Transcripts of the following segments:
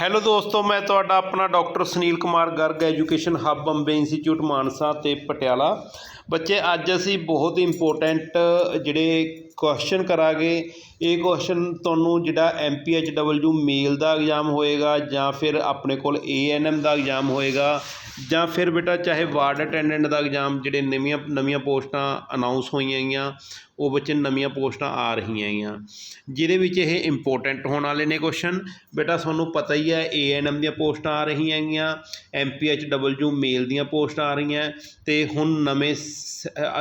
Hello ਦੋਸਤੋ, ਮੈਂ ਤੁਹਾਡਾ ਆਪਣਾ doctor Sunil Kumar, Garg education hub, Bombay institute, Mansa ਤੇ ਪਟਿਆਲਾ। ਬੱਚੇ, ਅੱਜ ਅਸੀਂ ਬਹੁਤ ਹੀ ਇੰਪੋਰਟੈਂਟ ਜਿਹੜੇ ਕੁਐਸਚਨ ਕਰਾਂਗੇ। ਇਹ ਕੁਐਸਚਨ ਤੁਹਾਨੂੰ ਜਿਹੜਾ ਐਮਪੀਐਚਡਬਲਯੂ ਮੇਲ ਦਾ ਐਗਜ਼ਾਮ ਹੋਏਗਾ ਜਾਂ ਫਿਰ ਆਪਣੇ ਕੋਲ ਏਐਨਐਮ ਦਾ ਐਗਜ਼ਾਮ ਹੋਏਗਾ ਜਾਂ ਫਿਰ ਬੇਟਾ ਚਾਹੇ ਵਾਰਡ ਅਟੈਂਡੈਂਟ ਦਾ ਐਗਜ਼ਾਮ ਜਿਹੜੇ ਨਵੀਆਂ ਨਵੀਆਂ ਪੋਸਟਾਂ ਅਨਾਉਂਸ ਹੋਈਆਂ ਗਈਆਂ, ਉਹ ਬੱਚੇ ਨਵੀਆਂ ਪੋਸਟਾਂ ਆ ਰਹੀਆਂ ਗਈਆਂ। ਜਿਹਦੇ ਵਿੱਚ ਇਹ ਇੰਪੋਰਟੈਂਟ ਹੋਣ ਵਾਲੇ ਨੇ ਕੁਐਸਚਨ ਬੇਟਾ, ਤੁਹਾਨੂੰ ਪਤਾ ਹੀ ਹੈ ਏਐਨਐਮ ਦੀਆਂ ਪੋਸਟਾਂ ਆ ਰਹੀਆਂ ਹੈਗੀਆਂ ਡਬਲਯੂ ਮੇਲ ਦੀਆਂ ਪੋਸਟਾਂ ਆ ਰਹੀਆਂ ਤੇ ਹੁਣ ਨਵੇਂ ਸ-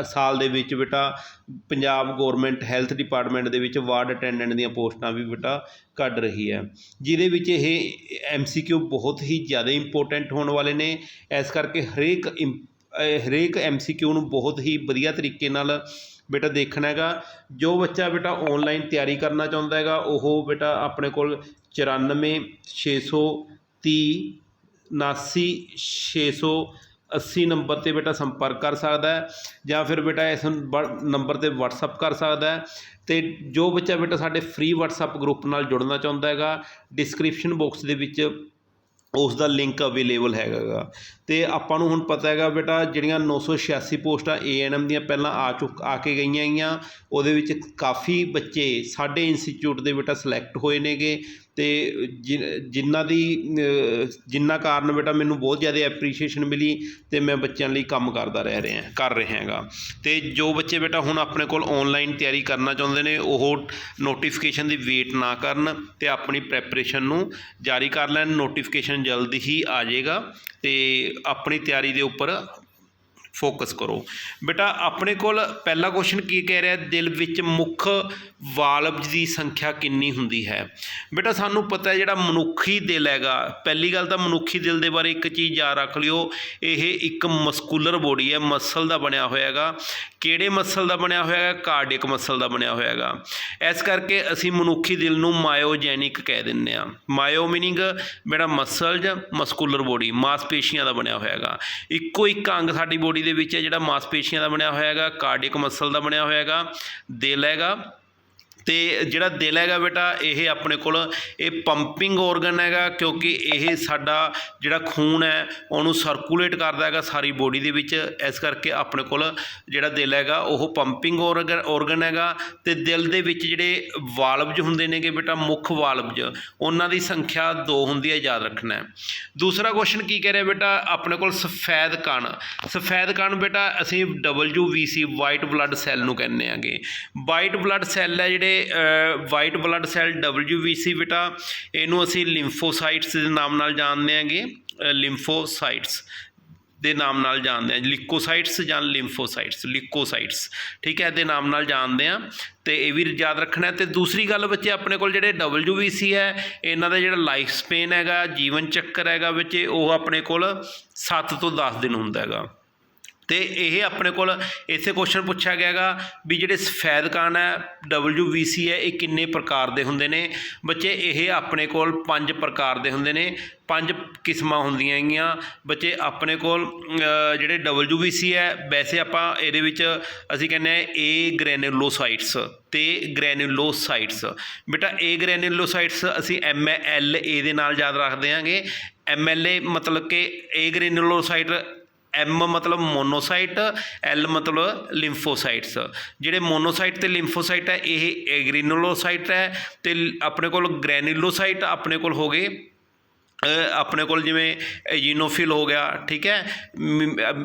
ਸਾਲ ਦੇ ਵਿੱਚ ਬੇਟਾ ਪੰਜਾਬ ਗੌਰਮੈਂਟ ਹੈਲਥ ਡਿਪਾਰਟਮੈਂਟ ਦੇ ਵਿੱਚ ਵਾਰਡ ਅਟੈਂਡੈਂਟ ਦੀਆਂ ਪੋਸਟਾਂ ਵੀ ਬੇਟਾ ਕੱਢ ਰਹੀ ਹੈ ਜਿਹਦੇ ਵਿੱਚ ਇਹ ਐਮਸੀਕਿਊ ਬਹੁਤ ਹੀ ਜ਼ਿਆਦਾ ਇੰਪੋਰਟੈਂਟ ਹੋਣ ਵਾਲੇ ਨੇ। ਇਸ ਕਰਕੇ ਹਰੇਕ ਇਮ- ਅ, ਹਰੇਕ ਐਮਸੀਕਿਊ ਨੂੰ ਬਹੁਤ ਹੀ ਵਧੀਆ ਤਰੀਕੇ ਨਾਲ ਬੇਟਾ ਦੇਖਣਾ ਹੈਗਾ। ਜੋ ਬੱਚਾ ਬੇਟਾ ਆਨਲਾਈਨ ਤਿਆਰੀ ਕਰਨਾ ਚਾਹੁੰਦਾ ਹੈਗਾ ਉਹ ਬੇਟਾ ਆਪਣੇ ਕੋਲ 94 630 79 680 ਨੰਬਰ ਤੇ ਬੇਟਾ ਸੰਪਰਕ ਕਰ ਸਕਦਾ ਹੈ, ਜਾਂ ਫਿਰ ਬੇਟਾ ਇਸ ਨੰਬਰ ਤੇ WhatsApp ਕਰ ਸਕਦਾ ਹੈ। ਤੇ ਜੋ ਬੱਚਾ ਬੇਟਾ ਸਾਡੇ ਫ੍ਰੀ WhatsApp ਗਰੁੱਪ ਨਾਲ ਜੁੜਨਾ ਚਾਹੁੰਦਾ ਹੈਗਾ ਡਿਸਕ੍ਰਿਪਸ਼ਨ ਬਾਕਸ ਦੇ ਵਿੱਚ ਉਸ ਦਾ ਲਿੰਕ ਅਵੇਲੇਬਲ ਹੈਗਾ। ਗਾ ਤੇ ਆਪਾਂ ਨੂੰ ਹੁਣ ਪਤਾ ਹੈਗਾ ਬੇਟਾ, ਜਿਹੜੀਆਂ 986 ਪੋਸਟਾਂ ਏਐਨਐਮ ਦੀਆਂ ਪਹਿਲਾਂ ਆ ਚੁੱਕ, ਆ ਕੇ ਗਈਆਂ ਗਈਆਂ ਉਹਦੇ ਵਿੱਚ ਕਾਫੀ ਬੱਚੇ ਸਾਡੇ ਇੰਸਟੀਚਿਊਟ ਦੇ ਬੇਟਾ ਸਿਲੈਕਟ ਹੋਏ ਨੇਗੇ। ਅਤੇ ਜਿ- ਜਿਨ੍ਹਾਂ ਦੀ ਜਿਨ੍ਹਾਂ ਕਾਰਨ ਬੇਟਾ ਮੈਨੂੰ ਬਹੁਤ ਜ਼ਿਆਦਾ ਐਪਰੀਸ਼ੀਏਸ਼ਨ ਮਿਲੀ ਅਤੇ ਮੈਂ ਬੱਚਿਆਂ ਲਈ ਕੰਮ ਕਰਦਾ ਰਹਿ ਰਿਹਾ, ਕਰ ਰਿਹਾ ਹੈਗਾ। ਅਤੇ ਜੋ ਬੱਚੇ ਬੇਟਾ ਹੁਣ ਆਪਣੇ ਕੋਲ ਔਨਲਾਈਨ ਤਿਆਰੀ ਕਰਨਾ ਚਾਹੁੰਦੇ ਨੇ, ਉਹ ਨੋਟੀਫਿਕੇਸ਼ਨ ਦੀ ਵੇਟ ਨਾ ਕਰਨ ਅਤੇ ਆਪਣੀ ਪ੍ਰੈਪਰੇਸ਼ਨ ਨੂੰ ਜਾਰੀ ਕਰ ਲੈਣ ਨੋਟੀਫਿਕੇਸ਼ਨ ਜਲਦ ਹੀ ਆ ਜਾਵੇਗਾ ਅਤੇ ਆਪਣੀ ਤਿਆਰੀ ਦੇ ਉੱਪਰ ਫੋਕਸ ਕਰੋ। ਬੇਟਾ, ਆਪਣੇ ਕੋਲ ਪਹਿਲਾ ਕੁਐਸਚਨ ਕੀ ਕਹਿ ਰਿਹਾ? ਦਿਲ ਵਿੱਚ ਮੁੱਖ ਵਾਲਵ ਦੀ ਸੰਖਿਆ ਕਿੰਨੀ ਹੁੰਦੀ ਹੈ? ਬੇਟਾ, ਸਾਨੂੰ ਪਤਾ ਹੈ ਜਿਹੜਾ ਮਨੁੱਖੀ ਦਿਲ ਹੈਗਾ, ਪਹਿਲੀ ਗੱਲ ਤਾਂ ਮਨੁੱਖੀ ਦਿਲ ਦੇ ਬਾਰੇ ਇੱਕ ਚੀਜ਼ ਯਾਦ ਰੱਖ ਲਿਓ। ਇਹ ਇੱਕ ਮਸਕੂਲਰ ਬੋਡੀ ਹੈ ਮਸਲ ਦਾ ਬਣਿਆ ਹੋਇਆ ਹੈਗਾ। ਕਿਹੜੇ ਮਸਲ ਦਾ ਬਣਿਆ ਹੋਇਆ ਹੈਗਾ? ਕਾਰਡਿਕ ਮਸਲ ਦਾ ਬਣਿਆ ਹੋਇਆ ਹੈਗਾ। ਇਸ ਕਰਕੇ ਅਸੀਂ ਮਨੁੱਖੀ ਦਿਲ ਨੂੰ ਮਾਇਓਜੈਨਿਕ ਕਹਿ ਦਿੰਦੇ ਆ ਮਾਇਓ ਮੀਨਿੰਗ ਬੇਟਾ ਮਸਲ ਜਾਂ ਮਸਕੂਲਰ ਬੋਡੀ, ਮਾਸਪੇਸ਼ੀਆਂ ਦਾ ਬਣਿਆ ਹੋਇਆ ਹੈਗਾ। ਇੱਕੋ ਇੱਕ ਅੰਗ ਸਾਡੀ ਬੋਡੀ ਦੇ ਵਿੱਚ ਹੈ ਜਿਹੜਾ ਮਾਸਪੇਸ਼ੀਆਂ ਦਾ ਬਣਿਆ ਹੋਇਆ ਹੈਗਾ ਕਾਰਡਿਕ ਮਸਲ ਦਾ ਬਣਿਆ ਹੋਇਆ ਹੈਗਾ। ਦਿਲ ਹੈਗਾ ਤੇ ਜਿਹੜਾ ਦਿਲ ਹੈਗਾ ਬੇਟਾ, ਇਹ ਆਪਣੇ ਕੋਲ, ਇਹ ਪੰਪਿੰਗ ਆਰਗਨ ਹੈਗਾ, ਕਿਉਂਕਿ ਇਹ ਸਾਡਾ ਜਿਹੜਾ ਖੂਨ ਹੈ, ਉਹਨੂੰ ਸਰਕੂਲੇਟ ਕਰਦਾ ਹੈਗਾ ਸਾਰੀ ਬੋਡੀ ਦੇ ਵਿੱਚ। ਇਸ ਕਰਕੇ ਆਪਣੇ ਕੋਲ ਜਿਹੜਾ ਦਿਲ ਹੈਗਾ, ਉਹ ਪੰਪਿੰਗ ਆਰਗਨ ਆਰਗਨ ਹੈਗਾ ਤੇ ਦਿਲ ਦੇ ਵਿੱਚ ਜਿਹੜੇ ਵਾਲਵਜ ਹੁੰਦੇ ਨੇਗੇ ਬੇਟਾ, ਮੁੱਖ ਵਾਲਵਜ ਉਹਨਾਂ ਦੀ ਸੰਖਿਆ ਦੋ ਹੁੰਦੀ ਹੈ, ਯਾਦ ਰੱਖਣਾ ਹੈ। ਦੂਸਰਾ ਕੁਐਸਚਨ ਕੀ ਕਹਿ ਰਿਹਾ ਬੇਟਾ? ਆਪਣੇ ਕੋਲ ਸਫੈਦ ਕਣ। ਸਫੈਦ ਕਣ ਬੇਟਾ, ਅਸੀਂ WBC ਵਾਈਟ ਬਲੱਡ ਸੈੱਲ ਨੂੰ ਕਹਿੰਦੇ ਆਂਗੇ ਵਾਈਟ ਬਲੱਡ ਸੈੱਲ ਹੈ ਜਿਹੜੇ ਵਾਈਟ ਬਲੱਡ ਸੈੱਲ WBC ਬੇਟਾ, ਇਹਨੂੰ ਅਸੀਂ ਲਿੰਫੋਸਾਈਟਸ ਦੇ ਨਾਮ ਨਾਲ ਜਾਣਦੇ ਆਂਗੇ ਲਿੰਫੋਸਾਈਟਸ ਦੇ ਨਾਮ ਨਾਲ ਜਾਣਦੇ ਆ ਲਿਕੋਸਾਈਟਸ ਜਾਂ ਲਿੰਫੋਸਾਈਟਸ ਲਿਕੋਸਾਈਟਸ, ਠੀਕ ਹੈ, ਇਹਦੇ ਨਾਮ ਨਾਲ ਜਾਣਦੇ ਆ ਤੇ ਇਹ ਵੀ ਯਾਦ ਰੱਖਣਾ ਹੈ। ਤੇ ਦੂਸਰੀ ਗੱਲ ਬੱਚੇ, ਆਪਣੇ ਕੋਲ ਜਿਹੜੇ WBC ਹੈ, ਇਹਨਾਂ ਦਾ ਜਿਹੜਾ ਲਾਈਫ ਸਪੇਨ ਹੈਗਾ, ਜੀਵਨ ਚੱਕਰ ਹੈਗਾ ਵਿੱਚ ਉਹ ਆਪਣੇ ਕੋਲ 7 ਤੋਂ 10 ਦਿਨ ਹੁੰਦਾ ਹੈਗਾ ਤੇ ਇਹ ਆਪਣੇ ਕੋਲ ਇੱਥੇ ਕੁਐਸਚਨ ਪੁੱਛਿਆ ਗਿਆ ਹੈਗਾ ਵੀ ਜਿਹੜੇ ਸਫੈਦ ਕਣ ਹੈ WBC ਹੈ ਇਹ ਕਿੰਨੇ ਪ੍ਰਕਾਰ ਦੇ ਹੁੰਦੇ ਨੇ? ਬੱਚੇ ਇਹ ਆਪਣੇ ਕੋਲ ਪੰਜ ਪ੍ਰਕਾਰ ਦੇ ਹੁੰਦੇ ਨੇ। ਪੰਜ ਕਿਸਮਾਂ ਹੁੰਦੀਆਂ ਹੈਗੀਆਂ। ਬੱਚੇ ਆਪਣੇ ਕੋਲ ਅ, ਜਿਹੜੇ WBC ਹੈ ਵੈਸੇ ਆਪਾਂ ਇਹਦੇ ਵਿੱਚ ਅਸੀਂ ਕਹਿੰਦੇ ਆ A ਗ੍ਰੈਨੂਲੋਸਾਈਟਸ ਤੇ ਗ੍ਰੈਨੂਲੋਸਾਈਟਸ ਬੇਟਾ A ਗ੍ਰੈਨੂਲੋਸਾਈਟਸ ਅਸੀਂ MLA ਦੇ ਨਾਲ ਯਾਦ ਰੱਖਦੇ ਆਂਗੇ MLA ਮਤਲਬ ਕਿ A ਗ੍ਰੈਨੂਲੋਸਾਈਟ ਐਮ ਮਤਲਬ ਮੋਨੋਸਾਈਟ ਐਲ ਮਤਲਬ ਲਿੰਫੋਸਾਈਟਸ ਜਿਹੜੇ ਮੋਨੋਸਾਈਟ ਤੇ ਲਿੰਫੋਸਾਈਟ ਹੈ, ਇਹ ਐਗਰੀਨੋਲੋਸਾਈਟ ਹੈ ਤੇ ਆਪਣੇ ਕੋਲ ਗ੍ਰੈਨੂਲੋਸਾਈਟ ਆਪਣੇ ਕੋਲ ਹੋ ਗਏ। ਆਪਣੇ ਕੋਲ ਜਿਵੇਂ ਈਨੋਫਿਲ ਹੋ ਗਿਆ, ਠੀਕ ਹੈ?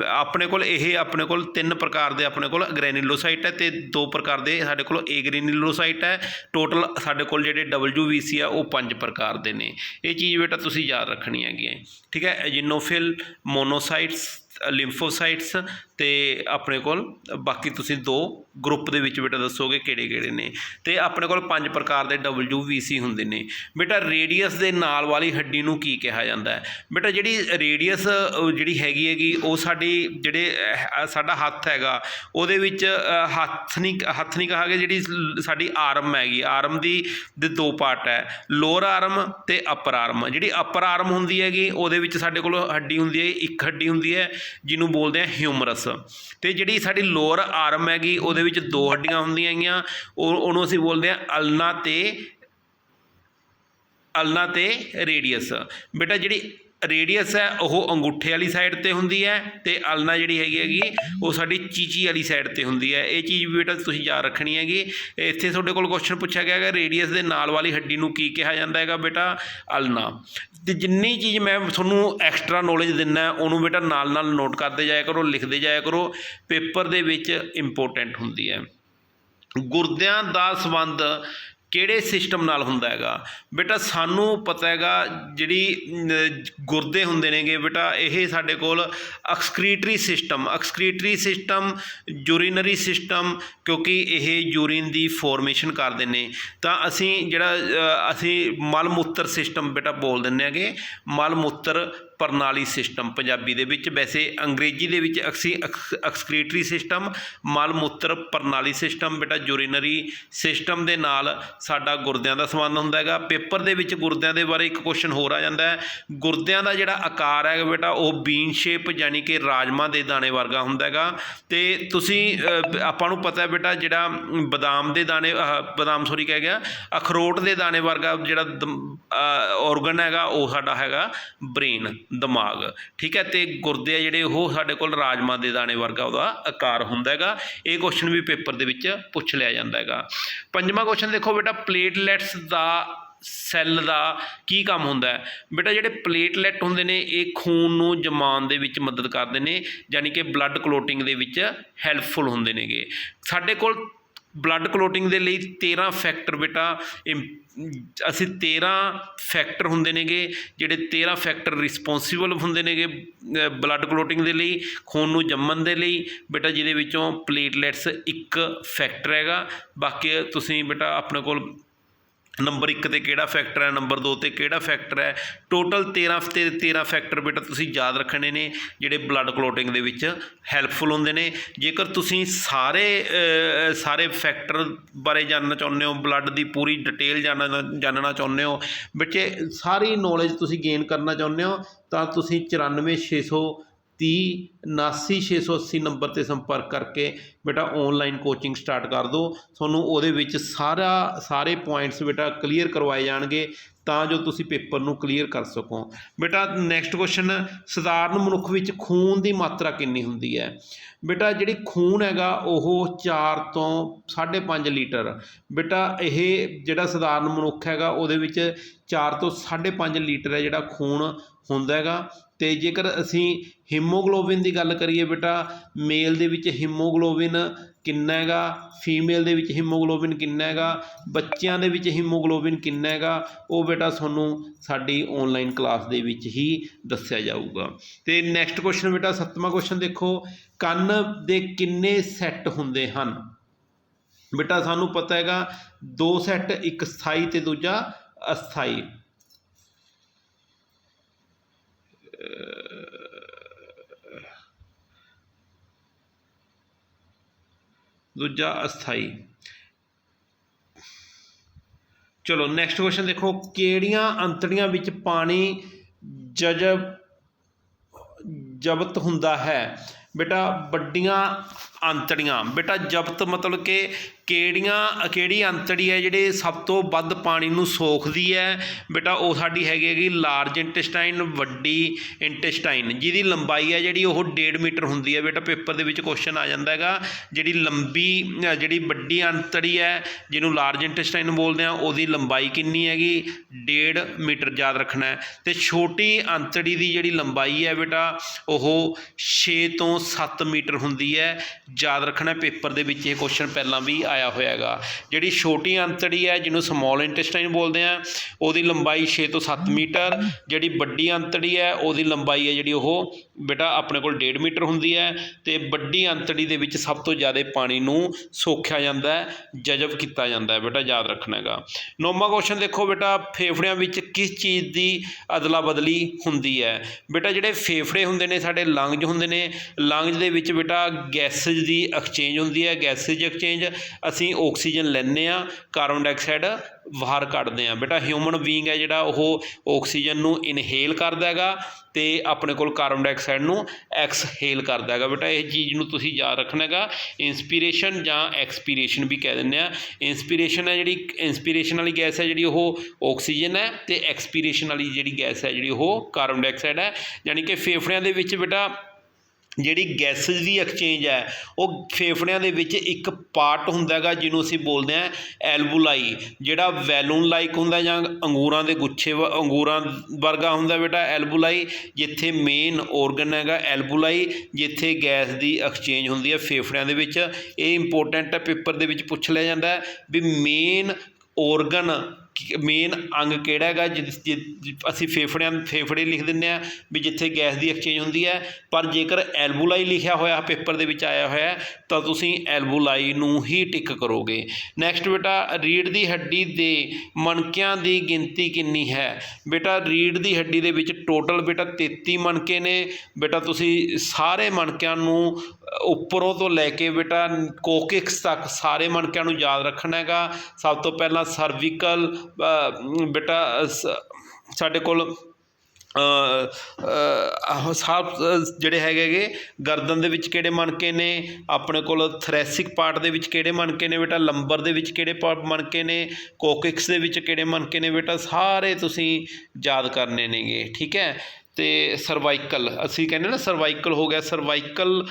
ਆਪਣੇ ਕੋਲ ਇਹ ਆਪਣੇ ਕੋਲ ਤਿੰਨ ਪ੍ਰਕਾਰ ਦੇ ਆਪਣੇ ਕੋਲ ਗ੍ਰੈਨੂਲੋਸਾਈਟ ਹੈ ਤੇ ਦੋ ਪ੍ਰਕਾਰ ਦੇ ਸਾਡੇ ਕੋਲ ਏਗ੍ਰੈਨੂਲੋਸਾਈਟ ਹੈ। ਟੋਟਲ ਸਾਡੇ ਕੋਲ ਜਿਹੜੇ WBC ਆ, ਉਹ ਪੰਜ ਪ੍ਰਕਾਰ ਦੇ ਨੇ। ਇਹ ਚੀਜ਼ ਬੇਟਾ ਤੁਸੀਂ ਯਾਦ ਰੱਖਣੀ ਹੈਗੀ ਹੈ, ਠੀਕ ਹੈ? ਈਨੋਫਿਲ ਮੋਨੋਸਾਈਟਸ ਲਿੰਫੋਸਾਈਟਸ ਅਤੇ ਆਪਣੇ ਕੋਲ ਬਾਕੀ ਤੁਸੀਂ ਦੋ ਗਰੁੱਪ ਦੇ ਵਿੱਚ ਬੇਟਾ ਦੱਸੋਗੇ ਕਿਹੜੇ ਕਿਹੜੇ ਨੇ? ਤੇ ਆਪਣੇ ਕੋਲ ਪੰਜ ਪ੍ਰਕਾਰ ਦੇ WBC ਹੁੰਦੇ ਨੇ। ਬੇਟਾ ਰੇਡੀਅਸ ਦੇ ਨਾਲ ਵਾਲੀ ਹੱਡੀ ਨੂੰ ਕੀ ਕਿਹਾ ਜਾਂਦਾ ਹੈ? ਬੇਟਾ ਜਿਹੜੀ ਰੇਡੀਅਸ ਜਿਹੜੀ ਹੈਗੀ ਹੈਗੀ, ਉਹ ਸਾਡੀ ਜਿਹੜੇ ਸਾਡਾ ਹੱਥ ਹੈਗਾ, ਉਹਦੇ ਵਿੱਚ ਹੱਥ ਨਹੀਂ ਹੱਥ ਨਹੀਂ ਕਹਾਂਗੇ ਜਿਹੜੀ ਸਾਡੀ ਆਰਮ ਹੈਗੀ। ਆਰਮ ਦੀ, ਦੇ ਦੋ ਪਾਰਟ ਹੈ। ਲੋਅਰ ਆਰਮ ਤੇ ਅਪਰ ਆਰਮ ਜਿਹੜੀ ਅਪਰ ਆਰਮ ਹੁੰਦੀ ਹੈਗੀ, ਉਹਦੇ ਵਿੱਚ ਸਾਡੇ ਕੋਲ ਹੱਡੀ ਹੁੰਦੀ ਹੈ, ਇੱਕ ਹੱਡੀ ਹੁੰਦੀ ਹੈ, ਜਿਹਨੂੰ ਬੋਲਦੇ ਆ ਹਿਊਮਰਸ ਤੇ ਜਿਹੜੀ ਸਾਡੀ ਲੋਅਰ ਆਰਮ ਹੈਗੀ, ਉਹਦੇ ਵਿੱਚ ਦੋ ਹੱਡੀਆਂ ਹੁੰਦੀਆਂ ਹੈਗੀਆਂ, ਉਹ ਉਹਨੂੰ ਅਸੀਂ ਬੋਲਦੇ ਆ ਅਲਨਾ ਤੇ ਅਲਨਾ ਤੇ ਰੇਡੀਅਸ। ਬੇਟਾ ਜਿਹੜੀ ਰੇਡੀਅਸ ਹੈ, ਉਹ ਅੰਗੂਠੇ ਵਾਲੀ ਸਾਈਡ ਤੇ ਹੁੰਦੀ ਹੈ ਤੇ ਅਲਨਾ ਜਿਹੜੀ ਹੈਗੀ ਹੈਗੀ, ਉਹ ਸਾਡੀ ਚੀਚੀ ਵਾਲੀ ਸਾਈਡ ਤੇ ਹੁੰਦੀ ਹੈ। ਇਹ ਚੀਜ਼ ਵੀ ਬੇਟਾ ਤੁਸੀਂ ਯਾਦ ਰੱਖਣੀ ਹੈਗੀ। ਇੱਥੇ ਤੁਹਾਡੇ ਕੋਲ ਕੁਐਸਚਨ ਪੁੱਛਿਆ ਗਿਆ ਹੈਗਾ, ਰੇਡੀਅਸ ਦੇ ਨਾਲ ਵਾਲੀ ਹੱਡੀ ਨੂੰ ਕੀ ਕਿਹਾ ਜਾਂਦਾ ਹੈਗਾ ਬੇਟਾ? ਅਲਨਾ। ਤੇ ਜਿੰਨੀ ਚੀਜ਼ ਮੈਂ ਤੁਹਾਨੂੰ ਐਕਸਟਰਾ ਨੌਲੇਜ ਦਿੰਨਾ, ਉਹਨੂੰ ਬੇਟਾ ਨਾਲ ਨਾਲ ਨੋਟ ਕਰਦੇ ਜਾਇਆ ਕਰੋ, ਲਿਖਦੇ ਜਾਇਆ ਕਰੋ। ਪੇਪਰ ਦੇ ਵਿੱਚ ਇੰਪੋਰਟੈਂਟ ਹੁੰਦੀ ਹੈ। ਗੁਰਦਿਆਂ ਦਾ ਸੰਬੰਧ ਕਿਹੜੇ ਸਿਸਟਮ ਨਾਲ ਹੁੰਦਾ ਹੈਗਾ? ਬੇਟਾ, ਸਾਨੂੰ ਪਤਾ ਹੈਗਾ ਜਿਹੜੀ ਗੁਰਦੇ ਹੁੰਦੇ ਨੇਗੇ, ਬੇਟਾ, ਇਹ ਸਾਡੇ ਕੋਲ excretory system excretory system urinary system ਕਿਉਂਕਿ ਇਹ ਯੂਰੀਨ ਦੀ ਫਾਰਮੇਸ਼ਨ ਕਰਦੇ ਨੇ। ਤਾਂ ਅਸੀਂ ਜਿਹੜਾ ਅਸੀਂ ਮਲ ਮੂਤਰ ਸਿਸਟਮ ਬੇਟਾ ਬੋਲ ਦਿੰਦੇ ਹੈਗੇ। ਮਲ ਮੂਤਰ ਪ੍ਰਣਾਲੀ ਸਿਸਟਮ, ਪੰਜਾਬੀ ਦੇ ਵਿੱਚ ਵੈਸੇ ਅੰਗਰੇਜ਼ੀ ਦੇ ਵਿੱਚ ਅਕਸੀ ਐਕਸਕ੍ਰੀਟਰੀ ਸਿਸਟਮ ਮਲ ਮੂਤਰ ਪ੍ਰਣਾਲੀ ਸਿਸਟਮ ਬੇਟਾ ਯੂਰੀਨਰੀ ਸਿਸਟਮ ਦੇ ਨਾਲ ਸਾਡਾ ਗੁਰਦਿਆਂ ਦਾ ਸੰਬੰਧ ਹੁੰਦਾ ਹੈਗਾ। ਪੇਪਰ ਦੇ ਵਿੱਚ ਗੁਰਦਿਆਂ ਦੇ ਬਾਰੇ ਇੱਕ ਕੁਐਸਚਨ ਹੋਰ ਆ ਜਾਂਦਾ ਹੈ। ਗੁਰਦਿਆਂ ਦਾ ਜਿਹੜਾ ਆਕਾਰ ਹੈਗਾ ਬੇਟਾ, ਉਹ ਬੀਨ ਸ਼ੇਪ ਯਾਨੀ ਕਿ ਰਾਜਮਾ ਦੇ ਦਾਣੇ ਵਰਗਾ ਹੁੰਦਾ ਹੈਗਾ। ਤੇ ਤੁਸੀਂ ਆਪਾਂ ਨੂੰ ਪਤਾ ਹੈ ਬੇਟਾ ਜਿਹੜਾ ਬਦਾਮ ਦੇ ਦਾਣੇ ਬਦਾਮ ਸੋਰੀ ਕਹਿ ਗਿਆ, ਅਖਰੋਟ ਦੇ ਦਾਣੇ ਵਰਗਾ ਜਿਹੜਾ ਔਰਗਨ ਹੈਗਾ, ਉਹ ਸਾਡਾ ਹੈਗਾ ਬ੍ਰੇਨ ਦਿਮਾਗ। ਠੀਕ ਹੈ, ਤੇ ਗੁਰਦੇ ਆ ਜਿਹੜੇ, ਉਹ ਸਾਡੇ ਕੋਲ ਰਾਜਮਾ ਦੇ ਦਾਣੇ ਵਰਗਾ ਉਹਦਾ ਆਕਾਰ ਹੁੰਦਾ ਹੈਗਾ। ਇਹ ਕੁਐਸਚਨ ਵੀ ਪੇਪਰ ਦੇ ਵਿੱਚ ਪੁੱਛ ਲਿਆ ਜਾਂਦਾ ਹੈਗਾ। ਪੰਜਵਾਂ ਕੁਐਸਚਨ ਦੇਖੋ ਬੇਟਾ ਪਲੇਟਲੈਟਸ ਦਾ ਸੈੱਲ ਦਾ ਕੀ ਕੰਮ ਹੁੰਦਾ ਹੈ? ਬੇਟਾ, ਜਿਹੜੇ ਪਲੇਟਲੈਟ ਹੁੰਦੇ ਨੇ, ਇਹ ਖੂਨ ਨੂੰ ਜਮਾਉਣ ਦੇ ਵਿੱਚ ਮਦਦ ਕਰਦੇ ਨੇ, ਯਾਨੀ ਕਿ ਬਲੱਡ ਕਲੋਟਿੰਗ ਦੇ ਵਿੱਚ ਹੈਲਪਫੁਲ ਹੁੰਦੇ ਨੇਗੇ। ਸਾਡੇ ਕੋਲ ਬਲੱਡ ਕਲੋਟਿੰਗ ਦੇ ਲਈ 13 ਫੈਕਟਰ ਬੇਟਾ ਇਮ- ਅਸੀਂ 13 ਫੈਕਟਰ ਹੁੰਦੇ ਨੇਗੇ, ਜਿਹੜੇ 13 ਫੈਕਟਰ ਰਿਸਪੌਂਸੀਬਲ ਹੁੰਦੇ ਨੇਗੇ ਬਲੱਡ ਕਲੋਟਿੰਗ ਦੇ ਲਈ, ਖੂਨ ਨੂੰ ਜੰਮਣ ਦੇ ਲਈ, ਬੇਟਾ ਜਿਹਦੇ ਵਿੱਚੋਂ ਪਲੇਟਲੈਟਸ ਇੱਕ ਫੈਕਟਰ ਹੈਗਾ, ਬਾਕੀ ਤੁਸੀਂ ਬੇਟਾ ਆਪਣੇ ਕੋਲ ਨੰਬਰ 1 ਤੇ ਕਿਹੜਾ ਫੈਕਟਰ ਹੈ, ਨੰਬਰ 2 ਤੇ ਕਿਹੜਾ ਫੈਕਟਰ ਹੈ? ਟੋਟਲ 13 ਤੇ 13 ਫੈਕਟਰ ਬੇਟਾ ਤੁਸੀਂ ਯਾਦ ਰੱਖਣੇ ਨੇ, ਜਿਹੜੇ ਬਲੱਡ ਕਲੋਟਿੰਗ ਦੇ ਵਿੱਚ ਹੈਲਪਫੁਲ ਹੁੰਦੇ ਨੇ। ਜੇਕਰ ਤੁਸੀਂ ਸਾਰੇ ਸਾਰੇ ਫੈਕਟਰ ਬਾਰੇ ਜਾਣਨਾ ਚਾਹੁੰਦੇ ਹੋ ਬਲੱਡ ਦੀ ਪੂਰੀ ਡਿਟੇਲ ਜਾਣਨਾ ਜਾਣਨਾ ਚਾਹੁੰਦੇ ਹੋ, ਬੱਚੇ, ਸਾਰੀ ਨੌਲੇਜ ਤੁਸੀਂ ਗੇਨ ਕਰਨਾ ਚਾਹੁੰਦੇ ਹੋ, ਤਾਂ ਤੁਸੀਂ 94600 ਤੀਹ, ਉਨਾਸੀ, ਛੇ ਸੌ ਅੱਸੀ ਨੰਬਰ 'ਤੇ ਸੰਪਰਕ ਕਰਕੇ ਬੇਟਾ ਆਨਲਾਈਨ ਕੋਚਿੰਗ ਸਟਾਰਟ ਕਰ ਦਿਓ। ਤੁਹਾਨੂੰ ਉਹਦੇ ਵਿੱਚ ਸਾਰਾ, ਸਾਰੇ ਪੁਆਇੰਟਸ ਬੇਟਾ ਕਲੀਅਰ ਕਰਵਾਏ ਜਾਣਗੇ, ਤਾਂ ਜੋ ਤੁਸੀਂ ਪੇਪਰ ਨੂੰ ਕਲੀਅਰ ਕਰ ਸਕੋ। ਬੇਟਾ ਨੈਕਸਟ ਕੁਐਸਚਨ ਸਧਾਰਨ ਮਨੁੱਖ ਵਿੱਚ ਖੂਨ ਦੀ ਮਾਤਰਾ ਕਿੰਨੀ ਹੁੰਦੀ ਹੈ? ਬੇਟਾ ਜਿਹੜੀ ਖੂਨ ਹੈਗਾ, ਉਹ 4 ਤੋਂ 5.5 ਲੀਟਰ। ਬੇਟਾ ਇਹ ਜਿਹੜਾ ਸਧਾਰਨ ਮਨੁੱਖ ਹੈਗਾ, ਉਹਦੇ ਵਿੱਚ 4 ਤੋਂ 5.5 ਲੀਟਰ ਹੈ ਜਿਹੜਾ ਖੂਨ ਹੁੰਦਾ ਹੈਗਾ। ਅਤੇ ਜੇਕਰ ਅਸੀਂ ਹੀਮੋਗਲੋਬਿਨ ਦੀ ਗੱਲ ਕਰੀਏ ਬੇਟਾ ਮੇਲ ਦੇ ਵਿੱਚ ਹੀਮੋਗਲੋਬਿਨ ਕਿੰਨਾ ਹੈਗਾ? ਫੀਮੇਲ ਦੇ ਵਿੱਚ ਹੀਮੋਗਲੋਬਿਨ ਕਿੰਨਾ ਹੈਗਾ? ਬੱਚਿਆਂ ਦੇ ਵਿੱਚ ਹੀਮੋਗਲੋਬਿਨ ਕਿੰਨਾ ਹੈਗਾ? ਉਹ ਬੇਟਾ ਤੁਹਾਨੂੰ ਸਾਡੀ ਆਨਲਾਈਨ ਕਲਾਸ ਦੇ ਵਿੱਚ ਹੀ ਦੱਸਿਆ ਜਾਊਗਾ। ਤੇ ਨੈਕਸਟ ਕੁਐਸਚਨ ਬੇਟਾ, ਸੱਤਵਾਂ ਕੁਐਸਚਨ ਦੇਖੋ। ਕੰਨ ਦੇ ਕਿੰਨੇ ਸੈੱਟ ਹੁੰਦੇ ਹਨ? ਬੇਟਾ, ਸਾਨੂੰ ਪਤਾ ਹੈਗਾ, ਦੋ ਸੈੱਟ ਇੱਕ ਸਥਾਈ ਤੇ ਦੂਜਾ ਅਸਥਾਈ। ਦੂਜਾ ਅਸਥਾਈ। ਚਲੋ ਨੈਕਸਟ ਕੁਐਸਚਨ ਦੇਖੋ, ਕਿਹੜੀਆਂ ਅੰਤੜੀਆਂ ਵਿੱਚ ਪਾਣੀ ਜਜ਼ਬ ਜ਼ਬਤ ਹੁੰਦਾ ਹੈ? ਬੇਟਾ, ਵੱਡੀਆਂ ਅੰਤੜੀਆਂ। ਬੇਟਾ, ਜ਼ਬਤ ਮਤਲਬ ਕਿ ਕਿਹੜੀਆਂ, ਕਿਹੜੀ ਅੰਤੜੀ ਹੈ ਜਿਹੜੇ ਸਭ ਤੋਂ ਵੱਧ ਪਾਣੀ ਨੂੰ ਸੋਖਦੀ ਹੈ? ਬੇਟਾ, ਉਹ ਸਾਡੀ ਹੈਗੀ ਹੈਗੀ ਲਾਰਜ ਇੰਟੈਸਟਾਈਨ, ਵੱਡੀ ਇੰਟੈਸਟਾਈਨ। ਜਿਹਦੀ ਲੰਬਾਈ ਹੈ ਜਿਹੜੀ ਉਹ 1.5 ਮੀਟਰ ਹੁੰਦੀ ਹੈ। ਬੇਟਾ, ਪੇਪਰ ਦੇ ਵਿੱਚ ਕੁਐਸਚਨ ਆ ਜਾਂਦਾ ਹੈਗਾ। ਜਿਹੜੀ ਲੰਬੀ, ਜਿਹੜੀ ਵੱਡੀ ਅੰਤੜੀ ਹੈ, ਜਿਹਨੂੰ ਲਾਰਜ ਇੰਟੈਸਟਾਈਨ ਬੋਲਦੇ ਆ, ਉਹਦੀ ਲੰਬਾਈ ਕਿੰਨੀ ਹੈਗੀ? 1.5 ਮੀਟਰ, ਯਾਦ ਰੱਖਣਾ ਹੈ। ਤੇ ਛੋਟੀ ਅੰਤੜੀ ਦੀ ਜਿਹੜੀ ਲੰਬਾਈ ਹੈ ਬੇਟਾ, ਉਹ 6 ਤੋਂ 7 ਮੀਟਰ ਹੁੰਦੀ ਹੈ। ਯਾਦ ਰੱਖਣਾ ਪੇਪਰ ਦੇ ਵਿੱਚ ਇਹ ਕੁਐਸਚਨ ਪਹਿਲਾਂ ਵੀ ਆਇਆ ਹੋਇਆ ਹੈਗਾ ਜਿਹੜੀ ਛੋਟੀ ਅੰਤੜੀ ਹੈ, ਜਿਹਨੂੰ ਸਮਾਲ ਇੰਟੈਸਟਾਈਨ ਬੋਲਦੇ ਆ, ਉਹਦੀ ਲੰਬਾਈ 6 ਤੋਂ 7 ਮੀਟਰ, ਜਿਹੜੀ ਵੱਡੀ ਅੰਤੜੀ ਹੈ, ਉਹਦੀ ਲੰਬਾਈ ਹੈ ਜਿਹੜੀ ਉਹ ਬੇਟਾ ਆਪਣੇ ਕੋਲ 1.5 ਮੀਟਰ ਹੁੰਦੀ ਹੈ ਅਤੇ ਵੱਡੀ ਅੰਤੜੀ ਦੇ ਵਿੱਚ ਸਭ ਤੋਂ ਜ਼ਿਆਦਾ ਪਾਣੀ ਨੂੰ ਸੋਖਿਆ ਜਾਂਦਾ ਜਜ਼ਬ ਕੀਤਾ ਜਾਂਦਾ ਬੇਟਾ ਯਾਦ ਰੱਖਣਾ ਹੈਗਾ। ਨੌਵਾਂ ਕੁਐਸਚਨ ਦੇਖੋ ਬੇਟਾ, ਫੇਫੜਿਆਂ ਵਿੱਚ ਕਿਸ ਚੀਜ਼ ਦੀ ਅਦਲਾ ਬਦਲੀ ਹੁੰਦੀ ਹੈ? ਬੇਟਾ ਜਿਹੜੇ ਫੇਫੜੇ ਹੁੰਦੇ ਨੇ, ਸਾਡੇ ਲੰਗਜ ਹੁੰਦੇ ਨੇ, ਲੰਗਜ ਦੇ ਵਿੱਚ ਬੇਟਾ ਗੈਸਜ ਦੀ ਐਕਸਚੇਂਜ ਹੁੰਦੀ ਹੈ। ਗੈਸਜ ਐਕਸਚੇਂਜ ਅਸੀਂ ਆਕਸੀਜਨ ਲੈਂਦੇ ਆ ਕਾਰਬਨ ਡਾਈਆਕਸਾਈਡ ਬਾਹਰ ਕੱਢਦੇ ਆ। ਬੇਟਾ ਹਿਊਮਨ ਬੀਇੰਗ ਹੈ ਜਿਹੜਾ, ਉਹ ਆਕਸੀਜਨ ਨੂੰ ਇਨਹੇਲ ਕਰਦਾ ਹੈਗਾ ਤੇ ਆਪਣੇ ਕੋਲ ਕਾਰਬਨ ਡਾਈਆਕਸਾਈਡ ਨੂੰ ਐਕਸਹੇਲ ਕਰਦਾ ਹੈਗਾ। ਬੇਟਾ, ਇਹ ਚੀਜ਼ ਨੂੰ ਤੁਸੀਂ ਯਾਦ ਰੱਖਣਾ ਹੈਗਾ। ਇਨਸਪੀਰੇਸ਼ਨ ਜਾਂ ਐਕਸਪੀਰੇਸ਼ਨ ਵੀ ਕਹਿ ਦਿੰਦੇ ਆ। ਇਨਸਪੀਰੇਸ਼ਨ ਹੈ ਜਿਹੜੀ ਇਨਸਪੀਰੇਸ਼ਨ ਵਾਲੀ ਗੈਸ ਹੈ ਜਿਹੜੀ ਉਹ ਆਕਸੀਜਨ ਹੈ ਤੇ ਐਕਸਪੀਰੇਸ਼ਨ ਵਾਲੀ ਜਿਹੜੀ ਗੈਸ ਹੈ ਜਿਹੜੀ ਉਹ ਕਾਰਬਨ ਡਾਈਆਕਸਾਈਡ ਹੈ। ਯਾਨੀ ਕਿ ਫੇਫੜਿਆਂ ਦੇ ਵਿੱਚ ਬੇਟਾ ਜਿਹੜੀ ਗੈਸਿਸ ਦੀ ਐਕਸਚੇਂਜ ਹੈ, ਉਹ ਫੇਫੜਿਆਂ ਦੇ ਵਿੱਚ ਇੱਕ ਪਾਰਟ ਹੁੰਦਾ ਹੈਗਾ, ਜਿਹਨੂੰ ਅਸੀਂ ਬੋਲਦੇ ਹਾਂ ਐਲਬੂਲਾਈ, ਜਿਹੜਾ ਵੈਲੂਨ ਲਾਈਕ ਹੁੰਦਾ ਜਾਂ ਅੰਗੂਰਾਂ ਦੇ ਗੁੱਛੇ ਵ- ਅੰਗੂਰਾਂ ਵਰਗਾ ਹੁੰਦਾ ਬੇਟਾ ਐਲਬੂਲਾਈ, ਜਿੱਥੇ ਮੇਨ ਔਰਗਨ ਹੈਗਾ ਐਲਬੂਲਾਈ, ਜਿੱਥੇ ਗੈਸ ਦੀ ਐਕਸਚੇਂਜ ਹੁੰਦੀ ਹੈ ਫੇਫੜਿਆਂ ਦੇ ਵਿੱਚ। ਇਹ ਇੰਪੋਰਟੈਂਟ ਹੈ, ਪੇਪਰ ਦੇ ਵਿੱਚ ਪੁੱਛ ਲਿਆ ਜਾਂਦਾ ਵੀ ਮੇਨ ਔਰਗਨ ਮੇਨ ਅੰਗ ਕਿਹੜਾ ਹੈਗਾ? ਜਿਸ- ਜਿ- ਅਸੀਂ ਫੇਫੜਿਆਂ ਫੇਫੜੇ ਲਿਖ ਦਿੰਦੇ ਹਾਂ ਵੀ ਜਿੱਥੇ ਗੈਸ ਦੀ ਐਕਸਚੇਂਜ ਹੁੰਦੀ ਹੈ। ਪਰ ਜੇਕਰ ਐਲਬੂਲਾਈ ਲਿਖਿਆ ਹੋਇਆ, ਪੇਪਰ ਦੇ ਵਿੱਚ ਆਇਆ ਹੋਇਆ, ਤਾਂ ਤੁਸੀਂ ਐਲਬੂਲਾਈ ਨੂੰ ਹੀ ਟਿਕ ਕਰੋਗੇ। ਨੈਕਸਟ ਬੇਟਾ ਰੀੜ ਦੀ ਹੱਡੀ ਦੇ ਮਣਕਿਆਂ ਦੀ ਗਿਣਤੀ ਕਿੰਨੀ ਹੈ? ਬੇਟਾ ਰੀੜ ਦੀ ਹੱਡੀ ਦੇ ਵਿੱਚ ਟੋਟਲ ਬੇਟਾ 33 ਮਣਕੇ ਨੇ। ਬੇਟਾ, ਤੁਸੀਂ ਸਾਰੇ ਮਣਕਿਆਂ ਨੂੰ ਉੱਪਰੋਂ ਤੋਂ ਲੈ ਕੇ ਬੇਟਾ, ਕੋਕਿਕਸ ਤੱਕ ਸਾਰੇ ਮਣਕਿਆਂ ਨੂੰ ਯਾਦ ਰੱਖਣਾ ਹੈਗਾ। ਸਭ ਤੋਂ ਪਹਿਲਾਂ ਸਰਵੀਕਲ ਬੇਟਾ ਸ- ਸਾਡੇ ਕੋਲ ਸਭ ਜਿਹੜੇ ਹੈਗੇ ਹੈਗੇ, ਗਰਦਨ ਦੇ ਵਿੱਚ ਕਿਹੜੇ ਮਣਕੇ ਨੇ? ਆਪਣੇ ਕੋਲ ਥਰੈਸਿਕ ਪਾਰਟ ਦੇ ਵਿੱਚ ਕਿਹੜੇ ਮਣਕੇ ਨੇ ਬੇਟਾ? ਲੰਬਰ ਦੇ ਵਿੱਚ ਕਿਹੜੇ ਪਾ- ਮਣਕੇ ਨੇ? ਕੋਕਿਕਸ ਦੇ ਵਿੱਚ ਕਿਹੜੇ ਮਣਕੇ ਨੇ ਬੇਟਾ? ਸਾਰੇ ਤੁਸੀਂ ਯਾਦ ਕਰਨੇ ਨੇਗੇ, ਠੀਕ ਹੈ? ਅਤੇ ਸਰਵਾਈਕਲ ਅਸੀਂ ਕਹਿੰਦੇ ਨਾ ਸਰਵਾਈਕਲ ਹੋ ਗਿਆ ਸਰਵਾਈਕਲ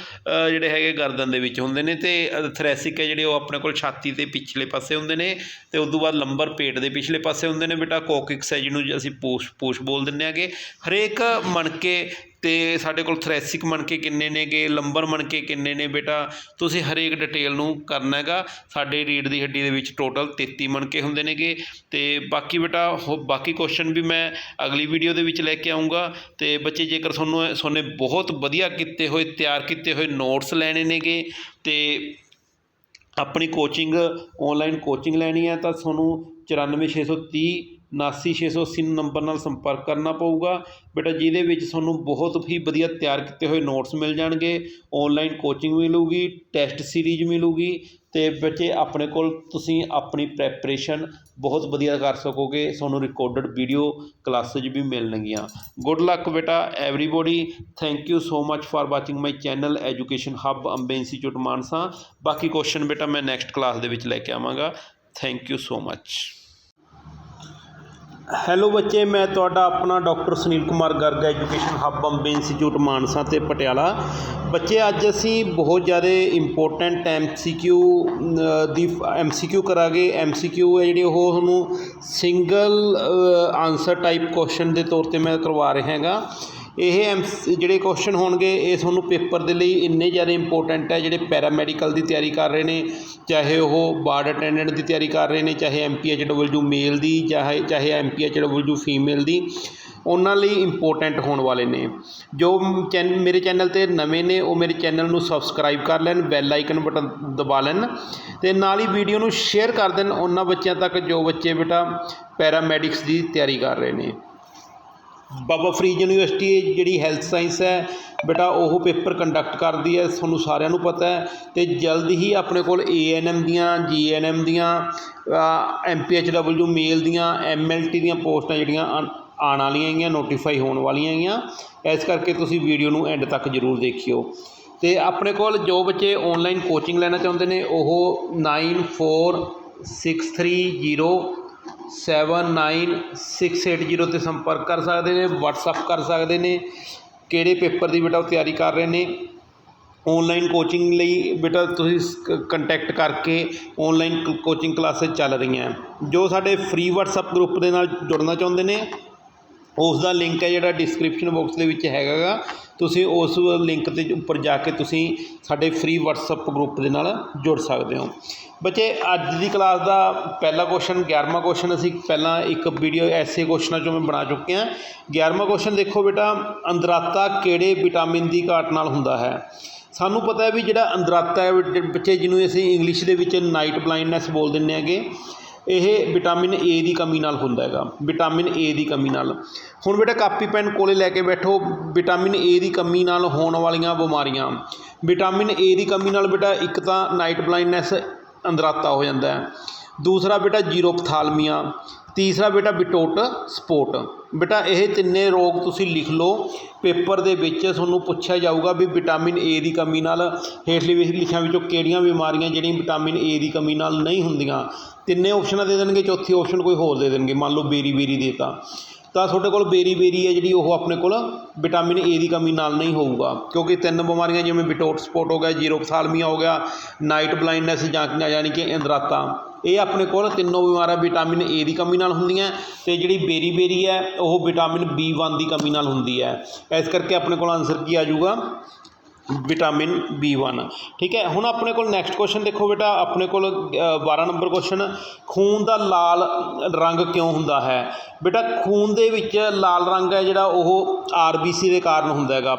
ਜਿਹੜੇ ਹੈਗੇ ਗਰਦਨ ਦੇ ਵਿੱਚ ਹੁੰਦੇ ਨੇ ਅਤੇ ਥਰੈਸਿਕ ਹੈ ਜਿਹੜੇ ਉਹ ਆਪਣੇ ਕੋਲ ਛਾਤੀ ਦੇ ਪਿਛਲੇ ਪਾਸੇ ਹੁੰਦੇ ਨੇ ਅਤੇ ਉਸ ਤੋਂ ਬਾਅਦ ਲੰਬਰ ਪੇਟ ਦੇ ਪਿਛਲੇ ਪਾਸੇ ਹੁੰਦੇ ਨੇ ਬੇਟਾ ਕੋਕਿਕਸ ਹੈ ਜਿਹਨੂੰ ਅਸੀਂ ਪੂਛ ਪੂਛ ਬੋਲ ਦਿੰਦੇ ਆਗੇ ਹਰੇਕ ਮਣਕੇ ਤੇ ਸਾਡੇ ਕੋਲ ਥਰੈਸਿਕ ਮਣਕੇ ਕਿੰਨੇ ਨੇਗੇ ਲੰਬਰ ਮਣਕੇ ਕਿੰਨੇ ਨੇ ਬੇਟਾ? ਤੁਸੀਂ ਹਰੇਕ ਡਿਟੇਲ ਨੂੰ ਕਰਨਾ ਹੈਗਾ। ਸਾਡੇ ਰੀੜ ਦੀ ਹੱਡੀ ਦੇ ਵਿੱਚ ਟੋਟਲ 33 ਮਣਕੇ ਹੁੰਦੇ ਨੇਗੇ। ਤੇ ਬਾਕੀ ਬੇਟਾ ਹੋ- ਬਾਕੀ ਕੁਐਸਚਨ ਵੀ ਮੈਂ ਅਗਲੀ ਵੀਡੀਓ ਦੇ ਵਿੱਚ ਲੈ ਕੇ ਆਉਂਗਾ ਤੇ ਬੱਚੇ, ਜੇਕਰ ਤੁਹਾਨੂੰ ਤੁਹਾਨੇ ਬਹੁਤ ਵਧੀਆ ਕੀਤੇ ਹੋਏ, ਤਿਆਰ ਕੀਤੇ ਹੋਏ ਨੋਟਸ ਲੈਣੇ ਨੇਗੇ, ਤੇ ਆਪਣੀ ਕੋਚਿੰਗ ਆਨਲਾਈਨ ਕੋਚਿੰਗ ਲੈਣੀ ਹੈ, ਤਾਂ ਤੁਹਾਨੂੰ 94630 79680 ਨੰਬਰ ਨਾਲ ਸੰਪਰਕ ਕਰਨਾ ਪਊਗਾ। ਬੇਟਾ, ਜਿਹਦੇ ਵਿੱਚ ਤੁਹਾਨੂੰ ਬਹੁਤ ਹੀ ਵਧੀਆ ਤਿਆਰ ਕੀਤੇ ਹੋਏ ਨੋਟਸ ਮਿਲ ਜਾਣਗੇ। ਆਨਲਾਈਨ ਕੋਚਿੰਗ ਮਿਲੂਗੀ, ਟੈਸਟ ਸੀਰੀਜ਼ ਮਿਲੂਗੀ ਤੇ ਬੱਚੇ ਆਪਣੇ ਕੋਲ ਤੁਸੀਂ ਆਪਣੀ ਪ੍ਰੈਪਰੇਸ਼ਨ ਬਹੁਤ ਵਧੀਆ ਕਰ ਸਕੋਗੇ। ਤੁਹਾਨੂੰ ਰਿਕਾਰਡਡ ਵੀਡੀਓ ਕਲਾਸਿਸ ਵੀ ਮਿਲਣਗੀਆਂ। ਗੁੱਡ ਲੱਕ ਬੇਟਾ everybody thank you so much for watching my channel education hub Bombay institute Mansa ਬਾਕੀ ਕੁਐਸਚਨ ਬੇਟਾ, ਮੈਂ ਨੈਕਸਟ ਕਲਾਸ ਦੇ ਵਿੱਚ ਲੈ ਕੇ ਆਵਾਂਗਾ। Thank you so much hello ਬੱਚੇ, ਮੈਂ ਤੁਹਾਡਾ ਆਪਣਾ doctor Sunil Kumar Garg, education hub Bombay institute Mansa ਤੇ ਪਟਿਆਲਾ। ਬੱਚੇ, ਅੱਜ ਅਸੀਂ ਬਹੁਤ ਜ਼ਿਆਦਾ ਇੰਪੋਰਟੈਂਟ ਐਮਸੀਕਿਊ ਦੀ ਐਮਸੀਕਿਊ ਕਰਾਂਗੇ। ਐਮਸੀਕਿਊ ਹੈ ਜਿਹੜੇ ਉਹ ਤੁਹਾਨੂੰ ਸਿੰਗਲ ਆਨਸਰ ਟਾਈਪ ਕੁਐਸਚਨ ਦੇ ਤੌਰ ਤੇ ਮੈਂ ਕਰਵਾ ਰਿਹਾ ਹੈਗਾ ਇਹ ਐਮ ਜਿਹੜੇ ਕੁਐਸਚਨ ਹੋਣਗੇ, ਇਹ ਤੁਹਾਨੂੰ ਪੇਪਰ ਦੇ ਲਈ ਇੰਨੇ ਜ਼ਿਆਦਾ ਇੰਪੋਰਟੈਂਟ ਹੈ, ਜਿਹੜੇ ਪੈਰਾਮੈਡੀਕਲ ਦੀ ਤਿਆਰੀ ਕਰ ਰਹੇ ਨੇ, ਚਾਹੇ ਉਹ ਬਾਰਡ ਅਟੈਂਡੈਂਟ ਦੀ ਤਿਆਰੀ ਕਰ ਰਹੇ ਨੇ, ਚਾਹੇ ਐਮਪੀਐਚਡਬਲਯੂ ਮੇਲ ਦੀ, ਚਾਹੇ ਚਾਹੇ ਐਮਪੀਐਚਡਬਲਯੂ ਫੀਮੇਲ ਦੀ, ਉਹਨਾਂ ਲਈ ਇੰਪੋਰਟੈਂਟ ਹੋਣ ਵਾਲੇ ਨੇ। ਜੋ ਚੈਨ, ਮੇਰੇ ਚੈਨਲ ਤੇ ਨਵੇਂ ਨੇ, ਉਹ ਮੇਰੇ ਚੈਨਲ ਨੂੰ ਸਬਸਕ੍ਰਾਈਬ ਕਰ ਲੈਣ ਬੈਲ ਆਈਕਨ ਬਟਨ ਦਬਾ ਲੈਣ, ਤੇ ਨਾਲ ਹੀ ਵੀਡੀਓ ਨੂੰ ਸ਼ੇਅਰ ਕਰ ਦੇਣ, ਉਹਨਾਂ ਬੱਚਿਆਂ ਤੱਕ ਜੋ ਬੱਚੇ ਬੇਟਾ ਪੈਰਾਮੈਡਿਕਸ ਦੀ ਤਿਆਰੀ ਕਰ ਰਹੇ ਨੇ। ਬਾਬਾ ਫਰੀਦ ਯੂਨੀਵਰਸਿਟੀ ਜਿਹੜੀ ਹੈਲਥ ਸਾਇੰਸ ਹੈ, ਬੇਟਾ ਉਹ ਪੇਪਰ ਕੰਡਕਟ ਕਰਦੀ ਹੈ, ਤੁਹਾਨੂੰ ਸਾਰਿਆਂ ਨੂੰ ਪਤਾ ਹੈ ਅਤੇ ਜਲਦ ਹੀ ਆਪਣੇ ਕੋਲ ਏਐਨਐਮ ਦੀਆਂ ਜੀਐਨਐਮ ਦੀਆਂ ਐਮਪੀਐਚਡਬਲਯੂ ਮੇਲ ਦੀਆਂ ਐਮਐਲਟੀ ਦੀਆਂ ਪੋਸਟਾਂ ਜਿਹੜੀਆਂ ਆਉਣ ਆਉਣ ਵਾਲੀਆਂ ਹੈਗੀਆਂ ਨੋਟੀਫਾਈ ਹੋਣ ਵਾਲੀਆਂ ਹੈਗੀਆਂ ਇਸ ਕਰਕੇ ਤੁਸੀਂ ਵੀਡੀਓ ਨੂੰ ਐਂਡ ਤੱਕ ਜ਼ਰੂਰ ਦੇਖਿਓ। ਅਤੇ ਆਪਣੇ ਕੋਲ ਜੋ ਬੱਚੇ ਔਨਲਾਈਨ ਕੋਚਿੰਗ ਲੈਣਾ ਚਾਹੁੰਦੇ ਨੇ, ਉਹ 9463 79680 ਤੇ ਸੰਪਰਕ ਕਰ ਸਕਦੇ ਨੇ, WhatsApp ਕਰ ਸਕਦੇ ਨੇ। ਕਿਹੜੇ ਪੇਪਰ ਦੀ ਬੇਟਾ ਉਹ ਤਿਆਰੀ ਕਰ ਰਹੇ ਨੇ? ਔਨਲਾਈਨ ਕੋਚਿੰਗ ਲਈ ਬੇਟਾ ਤੁਸੀਂ ਕੰਟੈਕਟ ਕਰਕੇ ਆਨਲਾਈਨ ਕੋਚਿੰਗ ਕਲਾਸਿਸ ਚੱਲ ਰਹੀਆਂ। ਜੋ ਸਾਡੇ ਫ੍ਰੀ WhatsApp ਗਰੁੱਪ ਦੇ ਨਾਲ ਜੁੜਨਾ ਚਾਹੁੰਦੇ ਨੇ ਉਸ ਦਾ ਲਿੰਕ ਹੈ ਜਿਹੜਾ ਡਿਸਕ੍ਰਿਪਸ਼ਨ ਬਾਕਸ ਦੇ ਵਿੱਚ ਹੈਗਾ ਗਾ। ਤੁਸੀਂ ਉਸ ਲਿੰਕ ਦੇ ਉੱਪਰ ਜਾ ਕੇ ਤੁਸੀਂ ਸਾਡੇ ਫ੍ਰੀ ਵਟਸਐਪ ਗਰੁੱਪ ਦੇ ਨਾਲ ਜੁੜ ਸਕਦੇ ਹੋ। ਬੱਚੇ, ਅੱਜ ਦੀ ਕਲਾਸ ਦਾ ਪਹਿਲਾ ਕੁਐਸਚਨ 11ਵਾਂ ਕੁਐਸਚਨ ਅਸੀਂ ਪਹਿਲਾਂ ਇੱਕ ਵੀਡੀਓ ਐਸੇ ਕੁਐਸਚਨਾਂ ਚੋਂ ਮੈਂ ਬਣਾ ਚੁੱਕੇ ਹਾਂ। 11ਵਾਂ ਕੁਐਸਚਨ ਦੇਖੋ ਬੇਟਾ, ਅੰਦਰਾਤਾ ਕਿਹੜੇ ਵਿਟਾਮਿਨ ਦੀ ਘਾਟ ਨਾਲ ਹੁੰਦਾ ਹੈ? ਸਾਨੂੰ ਪਤਾ ਹੈ ਵੀ ਜਿਹੜਾ ਅੰਦਰਾਤਾ ਹੈ, ਬੱਚੇ ਜਿਹਨੂੰ ਅਸੀਂ ਇੰਗਲਿਸ਼ ਦੇ ਵਿੱਚ ਨਾਈਟ ਬਲਾਈਂਡਨੈਸ ਬੋਲ ਦਿੰਦੇ ਹੈਗੇ ਇਹ ਵਿਟਾਮਿਨ ਏ ਦੀ ਕਮੀ ਨਾਲ ਹੁੰਦਾ ਹੈਗਾ, ਵਿਟਾਮਿਨ ਏ ਦੀ ਕਮੀ ਨਾਲ। ਹੁਣ ਬੇਟਾ ਕਾਪੀ ਪੈਨ ਕੋਲੇ ਲੈ ਕੇ ਬੈਠੋ, ਵਿਟਾਮਿਨ ਏ ਦੀ ਕਮੀ ਨਾਲ ਹੋਣ ਵਾਲੀਆਂ ਬਿਮਾਰੀਆਂ। ਵਿਟਾਮਿਨ ਏ ਦੀ ਕਮੀ ਨਾਲ ਬੇਟਾ ਇੱਕ ਤਾਂ ਨਾਈਟ ਬਲਾਈਂਡਨੈਸ ਅੰਦਰਾਤਾ ਹੋ ਜਾਂਦਾ ਦੂਸਰਾ ਬੇਟਾ ਜੀਰੋਪਥਾਲਮੀਆ ਤੀਸਰਾ ਬੇਟਾ ਬਿਟੋਟ ਸਪੋਟ। ਬੇਟਾ, ਇਹ ਤਿੰਨੇ ਰੋਗ ਤੁਸੀਂ ਲਿਖ ਲਓ। ਪੇਪਰ ਦੇ ਵਿੱਚ ਤੁਹਾਨੂੰ ਪੁੱਛਿਆ ਜਾਊਗਾ ਵੀ ਵਿਟਾਮਿਨ ਏ ਦੀ ਕਮੀ ਨਾਲ ਹੇਠਲੇ ਵਿੱਚ ਲਿਖਿਆਂ ਵਿੱਚੋਂ ਕਿਹੜੀਆਂ ਬਿਮਾਰੀਆਂ ਜਿਹੜੀਆਂ ਵਿਟਾਮਿਨ ਏ ਦੀ ਕਮੀ ਨਾਲ ਨਹੀਂ ਹੁੰਦੀਆਂ। ਤਿੰਨੇ ਆਪਸ਼ਨਾਂ ਦੇ ਦੇਣਗੇ, ਚੌਥੀ ਆਪਸ਼ਨ ਕੋਈ ਹੋਰ ਦੇ ਦੇਣਗੇ। ਮੰਨ ਲਓ ਬੇਰੀ ਬੇਰੀ ਦੇਤਾ ਤਾਂ। ਤੁਹਾਡੇ ਕੋਲ ਬੇਰੀ ਬੇਰੀ ਹੈ ਜਿਹੜੀ ਉਹ ਆਪਣੇ ਕੋਲ ਵਿਟਾਮਿਨ ਏ ਦੀ ਕਮੀ ਨਾਲ ਨਹੀਂ ਹੋਊਗਾ। ਕਿਉਂਕਿ ਤਿੰਨ ਬਿਮਾਰੀਆਂ ਜਿਵੇਂ ਬਿਟੋਟ ਸਪੋਟ ਹੋ ਗਿਆ ਜੀਰੋਪਥਾਲਮੀਆ ਹੋ ਗਿਆ, ਨਾਈਟ ਬਲਾਈਂਡਨੈਸ ਜਾਂ ਯਾਨੀ ਕਿ ਇੰਦਰਾਤਾ। ਇਹ ਆਪਣੇ ਕੋਲ ਤਿੰਨੋਂ ਬਿਮਾਰਾਂ ਵਿਟਾਮਿਨ ਏ ਦੀ ਕਮੀ ਨਾਲ ਹੁੰਦੀਆਂ ਤੇ ਜਿਹੜੀ ਬੇਰੀ ਬੇਰੀ ਹੈ ਉਹ ਵਿਟਾਮਿਨ B1 ਦੀ ਕਮੀ ਨਾਲ ਹੁੰਦੀ ਹੈ। ਇਸ ਕਰਕੇ ਆਪਣੇ ਕੋਲ ਆਨਸਰ ਕੀ ਆ ਜਾਊਗਾ? ਵਿਟਾਮਿਨ B1 ਠੀਕ ਹੈ ਹੁਣ ਆਪਣੇ ਕੋਲ ਨੈਕਸਟ ਕੁਐਸਚਨ ਦੇਖੋ ਬੇਟਾ। ਆਪਣੇ ਕੋਲ ਅ, 12 ਨੰਬਰ ਕੁਐਸਚਨ ਖੂਨ ਦਾ ਲਾਲ ਰੰਗ ਕਿਉਂ ਹੁੰਦਾ ਹੈ? ਬੇਟਾ ਖੂਨ ਦੇ ਵਿੱਚ ਲਾਲ ਰੰਗ ਹੈ ਜਿਹੜਾ ਉਹ ਆਰਬੀਸੀ ਦੇ ਕਾਰਨ ਹੁੰਦਾ ਹੈਗਾ।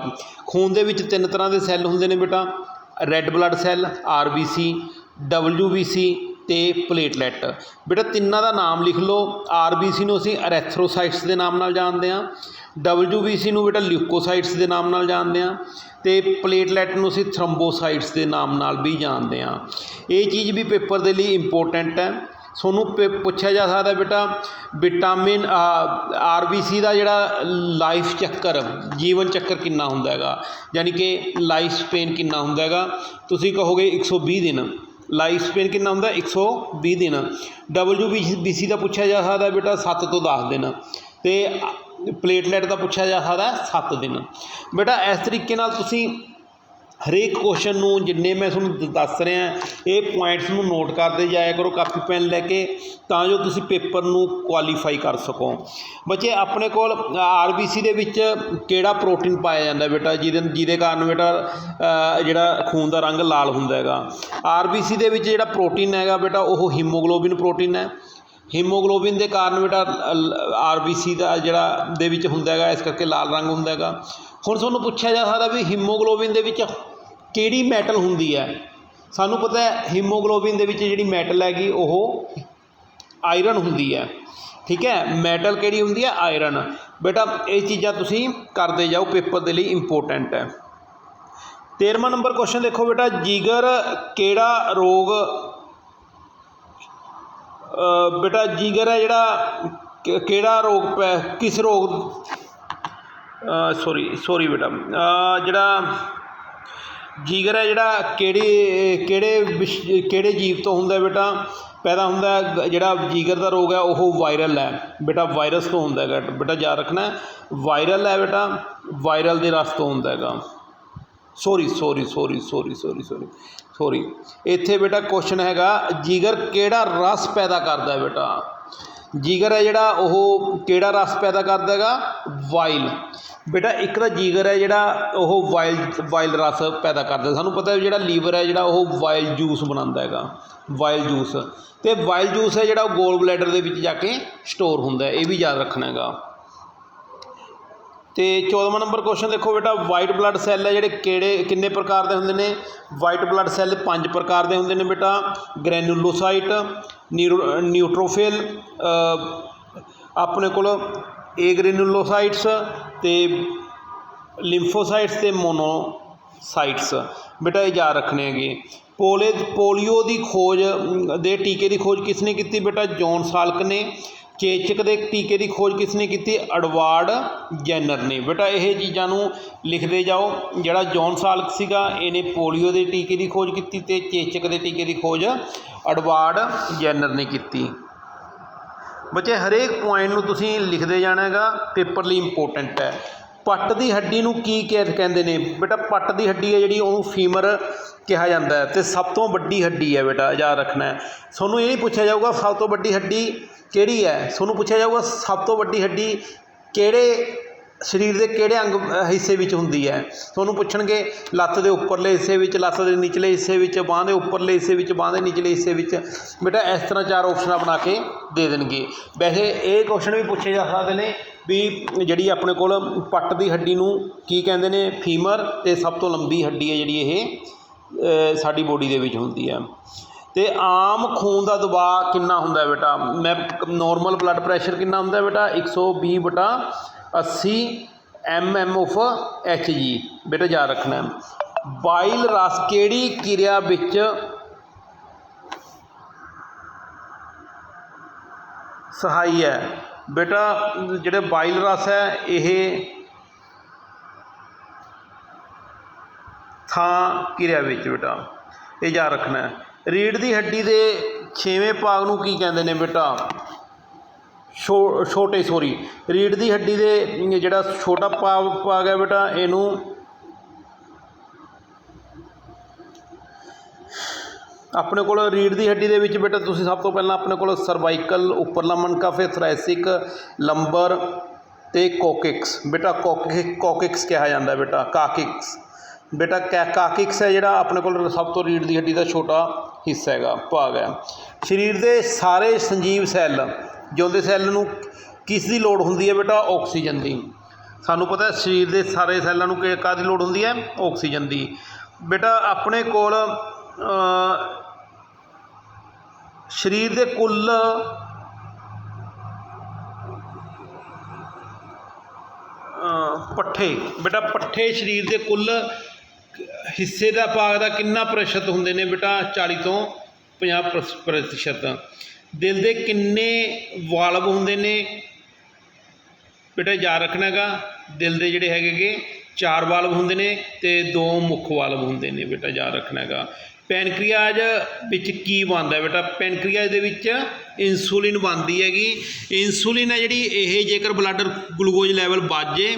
ਖੂਨ ਦੇ ਵਿੱਚ ਤਿੰਨ ਤਰ੍ਹਾਂ ਦੇ ਸੈੱਲ ਹੁੰਦੇ ਨੇ ਬੇਟਾ। Red blood cell RBC WBC ਤੇ ਪਲੇਟਲੈਟ। ਬੇਟਾ, ਤਿੰਨਾਂ ਦਾ ਨਾਮ ਲਿਖ ਲਓ। ਆਰਬੀਸੀ ਨੂੰ ਅਸੀਂ ਅਰੈਥਰੋਸਾਈਟਸ ਦੇ ਨਾਮ ਨਾਲ ਜਾਣਦੇ ਹਾਂ। ਡਬਲਯੂਬੀਸੀ ਨੂੰ ਬੇਟਾ, ਲਿਊਕੋਸਾਈਟਸ ਦੇ ਨਾਮ ਨਾਲ ਜਾਣਦੇ ਹਾਂ। ਤੇ ਪਲੇਟਲੈਟ ਨੂੰ ਅਸੀਂ ਥ੍ਰੰਬੋਸਾਈਟਸ ਦੇ ਨਾਮ ਨਾਲ ਵੀ ਜਾਣਦੇ ਹਾਂ। ਇਹ ਚੀਜ਼ ਵੀ ਪੇਪਰ ਦੇ ਲਈ ਇੰਪੋਰਟੈਂਟ ਹੈ। ਤੁਹਾਨੂੰ ਪੇ- ਪੁੱਛਿਆ ਜਾ ਸਕਦਾ ਬੇਟਾ, ਵਿਟਾਮਿਨ ਆਰਬੀਸੀ ਦਾ ਜਿਹੜਾ ਲਾਈਫ ਚੱਕਰ, ਜੀਵਨ ਚੱਕਰ ਕਿੰਨਾ ਹੁੰਦਾ ਹੈਗਾ? ਯਾਨੀ ਕਿ ਲਾਈਫ ਸਪੇਨ ਕਿੰਨਾ ਹੁੰਦਾ ਹੈਗਾ? ਤੁਸੀਂ ਕਹੋਗੇ 120 ਦਿਨ। ਲਾਈਫ ਸਪੇਨ ਕਿੰਨਾ ਹੁੰਦਾ? 120 ਦਿਨ। ਡਬਲਯੂਬੀਸੀ ਦਾ ਪੁੱਛਿਆ ਜਾ ਸਕਦਾ ਬੇਟਾ 7 ਤੋਂ 10 ਦਿਨ। ਤੇ ਪਲੇਟਲੈਟ ਦਾ ਪੁੱਛਿਆ ਜਾ ਸਕਦਾ 7 ਦਿਨ। ਬੇਟਾ, ਇਸ ਤਰੀਕੇ ਨਾਲ ਤੁਸੀਂ ਹਰੇਕ ਕੁਐਸਚਨ ਨੂੰ ਜਿੰਨੇ ਮੈਂ ਤੁਹਾਨੂੰ ਦ- ਦੱਸ ਰਿਹਾ, ਇਹ ਪੁਆਇੰਟਸ ਨੂੰ ਨੋਟ ਕਰਦੇ ਜਾਇਆ ਕਰੋ ਕਾਪੀ ਪੈਨ ਲੈ ਕੇ, ਤਾਂ ਜੋ ਤੁਸੀਂ ਪੇਪਰ ਨੂੰ ਕੁਆਲੀਫਾਈ ਕਰ ਸਕੋ। ਬੱਚੇ, ਆਪਣੇ ਕੋਲ ਆਰਬੀਸੀ ਦੇ ਵਿੱਚ ਕਿਹੜਾ ਪ੍ਰੋਟੀਨ ਪਾਇਆ ਜਾਂਦਾ ਬੇਟਾ? ਜਿਹਦੇ ਜਿਹਦੇ ਕਾਰਨ ਬੇਟਾ ਜਿਹੜਾ ਖੂਨ ਦਾ ਰੰਗ ਲਾਲ ਹੁੰਦਾ ਹੈਗਾ। ਆਰਬੀਸੀ ਦੇ ਵਿੱਚ ਜਿਹੜਾ ਪ੍ਰੋਟੀਨ ਹੈਗਾ ਬੇਟਾ, ਉਹ ਹੀਮੋਗਲੋਬਿਨ ਪ੍ਰੋਟੀਨ ਹੈ। ਹੀਮੋਗਲੋਬਿਨ ਦੇ ਕਾਰਨ ਬੇਟਾ ਆਰਬੀਸੀ ਦਾ ਜਿਹੜਾ, ਦੇ ਵਿੱਚ ਹੁੰਦਾ ਹੈਗਾ, ਇਸ ਕਰਕੇ ਲਾਲ ਰੰਗ ਹੁੰਦਾ ਹੈਗਾ। ਹੁਣ ਤੁਹਾਨੂੰ ਪੁੱਛਿਆ ਜਾ ਸਕਦਾ ਵੀ ਹੀਮੋਗਲੋਬਿਨ ਦੇ ਵਿੱਚ ਕਿਹੜੀ ਮੈਟਲ ਹੁੰਦੀ ਹੈ? ਸਾਨੂੰ ਪਤਾ ਹੈ ਹੀਮੋਗਲੋਬਿਨ ਦੇ ਵਿੱਚ ਜਿਹੜੀ ਮੈਟਲ ਹੈਗੀ, ਉਹ ਆਇਰਨ ਹੁੰਦੀ ਹੈ। ਠੀਕ ਹੈ? ਮੈਟਲ ਕਿਹੜੀ ਹੁੰਦੀ ਹੈ? ਆਇਰਨ। ਬੇਟਾ, ਇਹ ਚੀਜ਼ਾਂ ਤੁਸੀਂ ਕਰਦੇ ਜਾਓ, ਪੇਪਰ ਦੇ ਲਈ ਇੰਪੋਰਟੈਂਟ ਹੈ। 13ਵਾਂ ਨੰਬਰ ਕੁਐਸਚਨ ਦੇਖੋ ਬੇਟਾ, ਜਿਗਰ ਕਿਹੜਾ ਰੋਗ ਬੇਟਾ, ਜਿਗਰ ਹੈ ਜਿਹੜਾ ਕਿਹੜਾ ਰੋਗ ਪੈ- ਕਿਸ ਰੋਗ ਸੋਰੀ ਸੋਰੀ ਬੇਟਾ। ਜਿਹੜਾ ਜਿਗਰ ਹੈ, ਜਿਹੜਾ ਕਿਹੜੀ, ਕਿਹੜੇ ਵਿਸ਼- ਕਿਹੜੇ ਜੀਵ ਤੋਂ ਹੁੰਦਾ ਬੇਟਾ? ਪੈਦਾ ਹੁੰਦਾ ਜਿਹੜਾ ਜਿਗਰ ਦਾ ਰੋਗ ਹੈ, ਉਹ ਵਾਇਰਲ ਹੈ। ਬੇਟਾ ਵਾਇਰਸ ਤੋਂ ਹੁੰਦਾ ਹੈਗਾ। ਬੇਟਾ, ਯਾਦ ਰੱਖਣਾ ਵਾਇਰਲ ਹੈ ਬੇਟਾ ਵਾਇਰਲ ਦੇ ਰਸ ਤੋਂ ਹੁੰਦਾ ਹੈਗਾ। Sorry sorry sorry sorry sorry sorry sorry ਇੱਥੇ ਬੇਟਾ ਕੁਐਸਚਨ ਹੈਗਾ, ਜਿਗਰ ਕਿਹੜਾ ਰਸ ਪੈਦਾ ਕਰਦਾ ਬੇਟਾ? ਜਿਗਰ ਹੈ ਜਿਹੜਾ ਉਹ ਕਿਹੜਾ ਰਸ ਪੈਦਾ ਕਰਦਾ ਹੈਗਾ? ਵਾਈਲ। ਬੇਟਾ, ਇੱਕ ਤਾਂ ਜਿਗਰ ਹੈ ਜਿਹੜਾ ਉਹ ਵਾਈਲ ਵਾਈਲ ਰਸ ਪੈਦਾ ਕਰਦਾ। ਸਾਨੂੰ ਪਤਾ ਹੈ ਜਿਹੜਾ ਲੀਵਰ ਹੈ ਜਿਹੜਾ ਉਹ ਵਾਈਲ ਜੂਸ ਬਣਾਉਂਦਾ ਹੈਗਾ। Bile juice. ਅਤੇ ਵਾਈਲ ਜੂਸ ਹੈ ਜਿਹੜਾ ਉਹ ਗੋਲ ਬਲੈਡਰ ਦੇ ਵਿੱਚ ਜਾ ਕੇ ਸਟੋਰ ਹੁੰਦਾ ਇਹ ਵੀ ਯਾਦ ਰੱਖਣਾ ਹੈਗਾ। ਤੇ 14ਵਾਂ ਨੰਬਰ ਕੁਐਸਚਨ ਦੇਖੋ ਬੇਟਾ ਵਾਈਟ ਬਲੱਡ ਸੈੱਲ ਹੈ ਜਿਹੜੇ ਕਿਹੜੇ, ਕਿੰਨੇ ਪ੍ਰਕਾਰ ਦੇ ਹੁੰਦੇ ਨੇ? ਵਾਈਟ ਬਲੱਡ ਸੈੱਲ ਪੰਜ ਪ੍ਰਕਾਰ ਦੇ ਹੁੰਦੇ ਨੇ ਬੇਟਾ। ਗ੍ਰੈਨੂਲੋਸਾਈਟ ਨਿਊਰੋ ਨਿਊਟ੍ਰੋਫਿਲ ਆਪਣੇ ਕੋਲ ਏ ਗ੍ਰੈਨੂਲੋਸਾਈਟਸ ਤੇ ਲਿੰਫੋਸਾਈਟਸ ਤੇ ਮੋਨੋਸਾਈਟਸ ਬੇਟਾ, ਇਹ ਯਾਦ ਰੱਖਣੇ ਹੈਗੇ। ਪੋਲੇ, ਪੋਲੀਓ ਦੀ ਖੋਜ, ਦੇ ਟੀਕੇ ਦੀ ਖੋਜ ਕਿਸ ਨੇ ਕੀਤੀ ਬੇਟਾ? ਜੌਨ ਸਾਲਕ ਨੇ। ਚੇਚਕ ਦੇ ਟੀਕੇ ਦੀ ਖੋਜ ਕਿਸ ਨੇ ਕੀਤੀ? ਅਡਵਾਰਡ ਜੈਨਰ ਨੇ। ਬੇਟਾ, ਇਹ ਚੀਜ਼ਾਂ ਨੂੰ ਲਿਖਦੇ ਜਾਓ। ਜਿਹੜਾ ਜੌਨ ਸਾਲਕ ਸੀਗਾ, ਇਹਨੇ ਪੋਲੀਓ ਦੇ ਟੀਕੇ ਦੀ ਖੋਜ ਕੀਤੀ ਤੇ ਚੇਚਕ ਦੇ ਟੀਕੇ ਦੀ ਖੋਜ ਅਡਵਾਰਡ ਜੈਨਰ ਨੇ ਕੀਤੀ। ਬੱਚੇ, ਹਰੇਕ ਪੁਆਇੰਟ ਨੂੰ ਤੁਸੀਂ ਲਿਖਦੇ ਜਾਣਾ ਹੈਗਾ, ਪੇਪਰ ਲਈ ਇੰਪੋਰਟੈਂਟ ਹੈ। ਪੱਟ ਦੀ ਹੱਡੀ ਨੂੰ ਕੀ ਕਹਿ- ਕਹਿੰਦੇ ਨੇ? ਬੇਟਾ, ਪੱਟ ਦੀ ਹੱਡੀ ਹੈ ਜਿਹੜੀ ਉਹਨੂੰ ਫੀਮਰ ਕਿਹਾ ਜਾਂਦਾ ਹੈ ਤੇ ਸਭ ਤੋਂ ਵੱਡੀ ਹੱਡੀ ਹੈ ਬੇਟਾ, ਯਾਦ ਰੱਖਣਾ ਹੈ। ਤੁਹਾਨੂੰ ਇਹ ਨਹੀਂ ਪੁੱਛਿਆ ਜਾਊਗਾ, ਸਭ ਤੋਂ ਵੱਡੀ ਹੱਡੀ ਕਿਹੜੀ ਹੈ? ਤੁਹਾਨੂੰ ਪੁੱਛਿਆ ਜਾਊਗਾ, ਸਭ ਤੋਂ ਵੱਡੀ ਹੱਡੀ ਕਿਹੜੇ ਸਰੀਰ ਦੇ ਕਿਹੜੇ ਅੰਗ ਹਿੱਸੇ ਵਿੱਚ ਹੁੰਦੀ ਹੈ? ਤੁਹਾਨੂੰ ਪੁੱਛਣਗੇ, ਲੱਤ ਦੇ ਉੱਪਰਲੇ ਹਿੱਸੇ ਵਿੱਚ, ਲੱਤ ਦੇ ਨਿਚਲੇ ਹਿੱਸੇ ਵਿੱਚ, ਬਾਹ ਦੇ ਉੱਪਰਲੇ ਹਿੱਸੇ ਵਿੱਚ, ਬਾਹ ਦੇ ਨਿਚਲੇ ਹਿੱਸੇ ਵਿੱਚ। ਬੇਟਾ, ਇਸ ਤਰ੍ਹਾਂ ਚਾਰ ਆਪਸ਼ਨਾਂ ਬਣਾ ਕੇ ਦੇ ਦੇਣਗੇ। ਵੈਸੇ ਇਹ ਕੁਐਸਚਨ ਵੀ ਪੁੱਛੇ ਜਾ ਸਕਦੇ ਨੇ ਵੀ ਜਿਹੜੀ ਆਪਣੇ ਕੋਲ ਪੱਟ ਦੀ ਹੱਡੀ ਨੂੰ ਕੀ ਕਹਿੰਦੇ ਨੇ? ਫੀਮਰ ਤੇ ਸਭ ਤੋਂ ਲੰਬੀ ਹੱਡੀ ਹੈ ਜਿਹੜੀ ਇਹ ਸਾਡੀ ਬੋਡੀ ਦੇ ਵਿੱਚ ਹੁੰਦੀ ਹੈ। ਤੇ ਆਮ ਖੂਨ ਦਾ ਦਬਾਅ ਕਿੰਨਾ ਹੁੰਦਾ ਬੇਟਾ? ਮੈਂ ਨੋਰਮਲ ਬਲੱਡ ਪ੍ਰੈਸ਼ਰ ਕਿੰਨਾ ਹੁੰਦਾ ਹੈ ਬੇਟਾ? 120 ਬਟਾ 80 M M of H G ਬੇਟਾ, ਯਾਦ ਰੱਖਣਾ ਬਾਈਲ ਰਸ ਕਿਹੜੀ ਕਿਰਿਆ ਵਿੱਚ ਸਹਾਈ ਹੈ? ਬੇਟਾ, ਜਿਹੜੇ ਬਾਈਲ ਰਸ ਹੈ, ਇਹ ਥਾਂ ਕਿਰਿਆ ਵਿੱਚ ਬੇਟਾ। ਇਹ ਯਾਦ ਰੱਖਣਾ ਹੈ। ਰੀੜ ਦੀ ਹੱਡੀ ਦੇ ਛੇਵੇਂ ਭਾਗ ਨੂੰ ਕੀ ਕਹਿੰਦੇ ਨੇ ਬੇਟਾ? ਛੋ, ਛੋਟੇ ਸੋਰੀ ਰੀੜ ਦੀ ਹੱਡੀ ਦੇ, ਜਿਹੜਾ ਛੋਟਾ ਭਾਗ ਭਾਗ ਹੈ ਬੇਟਾ, ਇਹਨੂੰ ਆਪਣੇ ਕੋਲ ਰੀੜ ਦੀ ਹੱਡੀ ਦੇ ਵਿੱਚ ਬੇਟਾ, ਤੁਸੀਂ ਸਭ ਤੋਂ ਪਹਿਲਾਂ ਆਪਣੇ ਕੋਲ ਸਰਵਾਈਕਲ, ਉੱਪਰਲਾ ਮਣਕਾ, ਫਿਰ ਥ੍ਰੈਸਿਕ, ਲੰਬਰ ਤੇ ਕੋਕਿਕਸ। ਬੇਟਾ ਕੋਕਿਕ ਕੋਕਿਕਸ ਕਿਹਾ ਜਾਂਦਾ ਬੇਟਾ, ਕਾਕਿਕਸ। ਬੇਟਾ, ਕੈ, ਕਾਕਿਕਸ ਹੈ ਜਿਹੜਾ ਆਪਣੇ ਕੋਲ ਸਭ ਤੋਂ ਰੀੜ ਦੀ ਹੱਡੀ ਦਾ ਛੋਟਾ ਹਿੱਸਾ ਹੈਗਾ, ਭਾਗ ਹੈ। ਸਰੀਰ ਦੇ ਸਾਰੇ ਸੰਜੀਵ ਸੈੱਲ, ਜਿਉਂਦੇ ਸੈੱਲ ਨੂੰ ਕਿਸ ਦੀ ਲੋੜ ਹੁੰਦੀ ਹੈ ਬੇਟਾ? ਆਕਸੀਜਨ ਦੀ। ਸਾਨੂੰ ਪਤਾ ਸਰੀਰ ਦੇ ਸਾਰੇ ਸੈੱਲਾਂ ਨੂੰ ਕਿ ਕਾਹਦੀ ਲੋੜ ਹੁੰਦੀ ਹੈ? ਆਕਸੀਜਨ ਦੀ। ਬੇਟਾ, ਆਪਣੇ ਕੋਲ ਸਰੀਰ ਦੇ ਕੁੱਲ ਪੱਠੇ। ਬੇਟਾ, ਪੱਠੇ ਸਰੀਰ ਦੇ ਕੁੱਲ ਹਿੱਸੇ ਦਾ ਭਾਗ ਦਾ ਕਿੰਨਾ ਪ੍ਰਤੀਸ਼ਤ ਹੁੰਦੇ ਨੇ ਬੇਟਾ? 40 ਤੋਂ 50 ਪ੍ਰਸ- ਪ੍ਰਤੀਸ਼ਤ। ਦਿਲ ਦੇ ਕਿੰਨੇ ਵਾਲਵ ਹੁੰਦੇ ਨੇ? ਬੇਟਾ ਯਾਦ ਰੱਖਣਾ ਹੈਗਾ, ਦਿਲ ਦੇ ਜਿਹੜੇ ਹੈਗੇਗੇ ਚਾਰ ਵਾਲਵ ਹੁੰਦੇ ਨੇ ਤੇ ਦੋ ਮੁੱਖ ਵਾਲਵ ਹੁੰਦੇ ਨੇ ਬੇਟਾ, ਯਾਦ ਰੱਖਣਾ ਹੈਗਾ। ਪੈਨਕ੍ਰੀਆਜ ਵਿੱਚ ਕੀ ਬਣਦਾ ਬੇਟਾ? ਪੈਨਕ੍ਰੀਆਜ ਦੇ ਵਿੱਚ ਇਨਸੂਲਿਨ ਬਣਦੀ ਹੈਗੀ। ਇਨਸੂਲਿਨ ਹੈ ਜਿਹੜੀ, ਇਹ ਜੇਕਰ ਬਲੱਡ ਗਲੂਕੋਜ਼ ਲੈਵਲ ਵੱਧ ਜੇ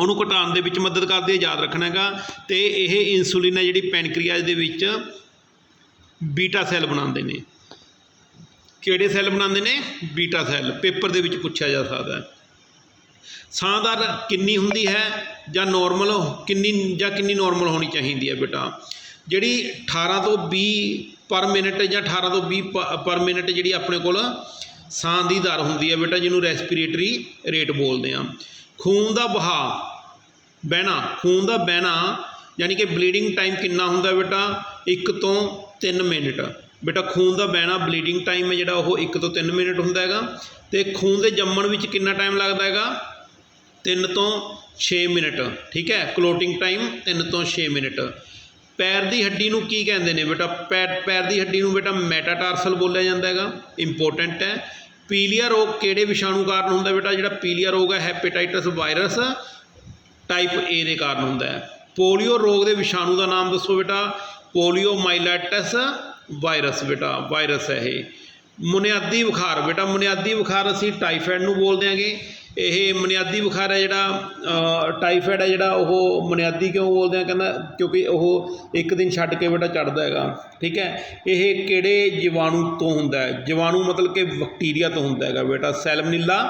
ਉਹਨੂੰ ਘਟਾਉਣ ਦੇ ਵਿੱਚ ਮਦਦ ਕਰਦੀ ਹੈ, ਯਾਦ ਰੱਖਣਾ ਹੈਗਾ। ਤੇ ਇਹ ਇਨਸੂਲਿਨ ਹੈ ਜਿਹੜੀ ਪੈਨਕ੍ਰੀਆਜ ਦੇ ਵਿੱਚ ਬੀਟਾ ਸੈੱਲ ਬਣਾਉਂਦੇ ਨੇ। ਕਿਹੜੇ ਸੈੱਲ ਬਣਾਉਂਦੇ ਨੇ? ਬੀਟਾ ਸੈੱਲ। ਪੇਪਰ ਦੇ ਵਿੱਚ ਪੁੱਛਿਆ ਜਾ ਸਕਦਾ ਹੈ। ਸਾਹ ਦਰ ਕਿੰਨੀ ਹੁੰਦੀ ਹੈ ਜਾਂ ਨਾਰਮਲ ਕਿੰਨੀ, ਜਾਂ ਕਿੰਨੀ ਨਾਰਮਲ ਹੋਣੀ ਚਾਹੀਦੀ ਹੈ ਬੇਟਾ? ਜਿਹੜੀ 18 ਤੋਂ 20 ਪਰ ਮਿੰਟ ਜਾਂ 18 ਤੋਂ 20 ਪ- ਪਰ ਮਿੰਟ ਜਿਹੜੀ ਆਪਣੇ ਕੋਲ ਸਾਹ ਦੀ ਦਰ ਹੁੰਦੀ ਹੈ ਬੇਟਾ, ਜਿਹਨੂੰ ਰੈਸਪੀਰੇਟਰੀ ਰੇਟ ਬੋਲਦੇ ਆ ਖੂਨ ਦਾ ਵਹਾਅ। ਬਹਿਣਾ, ਖੂਨ ਦਾ ਬਹਿਣਾ, ਯਾਨੀ ਕਿ ਬਲੀਡਿੰਗ ਟਾਈਮ ਕਿੰਨਾ ਹੁੰਦਾ ਬੇਟਾ? 1 ਤੋਂ 3 ਮਿੰਟ। ਬੇਟਾ, ਖੂਨ ਦਾ ਬਹਿਣਾ ਬਲੀਡਿੰਗ ਟਾਈਮ ਹੈ ਜਿਹੜਾ, ਉਹ 1 ਤੋਂ 3 ਮਿੰਟ ਹੁੰਦਾ ਹੈਗਾ। ਤੇ ਖੂਨ ਦੇ ਜੰਮਣ ਵਿੱਚ ਕਿੰਨਾ ਟਾਈਮ ਲੱਗਦਾ ਹੈਗਾ? 3 ਤੋਂ 6 ਮਿੰਟ। ਠੀਕ ਹੈ? ਕਲੋਟਿੰਗ ਟਾਈਮ 3 ਤੋਂ 6 ਮਿੰਟ। ਪੈਰ ਦੀ ਹੱਡੀ ਨੂੰ ਕੀ ਕਹਿੰਦੇ ਨੇ ਬੇਟਾ? ਪੈਰ ਪੈਰ ਦੀ ਹੱਡੀ ਨੂੰ ਬੇਟਾ ਮੈਟਾਟਾਰਸਲ ਬੋਲਿਆ ਜਾਂਦਾ ਹੈਗਾ। ਇੰਪੋਰਟੈਂਟ ਹੈ। ਪੀਲੀਆ ਰੋਗ ਕਿਹੜੇ ਵਿਸ਼ਾਣੂ ਕਾਰਨ ਹੁੰਦਾ ਬੇਟਾ? ਜਿਹੜਾ ਪੀਲੀਆ ਰੋਗ ਹੈ ਹੈਪੇਟਾਈਟਸ ਵਾਇਰਸ ਟਾਈਪ ਏ ਦੇ ਕਾਰਨ ਹੁੰਦਾ ਹੈ। ਪੋਲੀਓ ਰੋਗ ਦੇ ਵਿਸ਼ਾਣੂ ਦਾ ਨਾਮ ਦੱਸੋ ਬੇਟਾ। ਪੋਲੀਓ ਮਾਈਲਾਈਟਸ ਵਾਇਰਸ ਬੇਟਾ ਵਾਇਰਸ ਹੈ ਇਹ। ਬੁਨਿਆਦੀ ਬੁਖਾਰ ਬੇਟਾ ਬੁਨਿਆਦੀ ਬੁਖਾਰ ਅਸੀਂ ਟਾਈਫਾਇਡ ਨੂੰ ਬੋਲਦੇ ਹਾਂਗੇ। ਇਹ ਬੁਨਿਆਦੀ ਬੁਖਾਰ ਹੈ ਜਿਹੜਾ ਅ, ਟਾਈਫਾਇਡ ਹੈ ਜਿਹੜਾ ਉਹ ਬੁਨਿਆਦੀ ਕਿਉਂ ਬੋਲਦੇ ਆ ਕਹਿੰਦਾ ਕਿਉਂਕਿ ਉਹ ਇੱਕ ਦਿਨ ਛੱਡ ਕੇ ਬੇਟਾ ਚੜਦਾ ਹੈਗਾ। ਠੀਕ ਹੈ? ਇਹ ਕਿਹੜੇ ਜੀਵਾਣੂ ਤੋਂ ਹੁੰਦਾ ਹੈ? ਜੀਵਾਣੂ ਮਤਲਬ ਕਿ ਬੈਕਟੀਰੀਆ ਤੋਂ ਹੁੰਦਾ ਹੈਗਾ ਬੇਟਾ। ਸੈਲਮਨੀਲਾ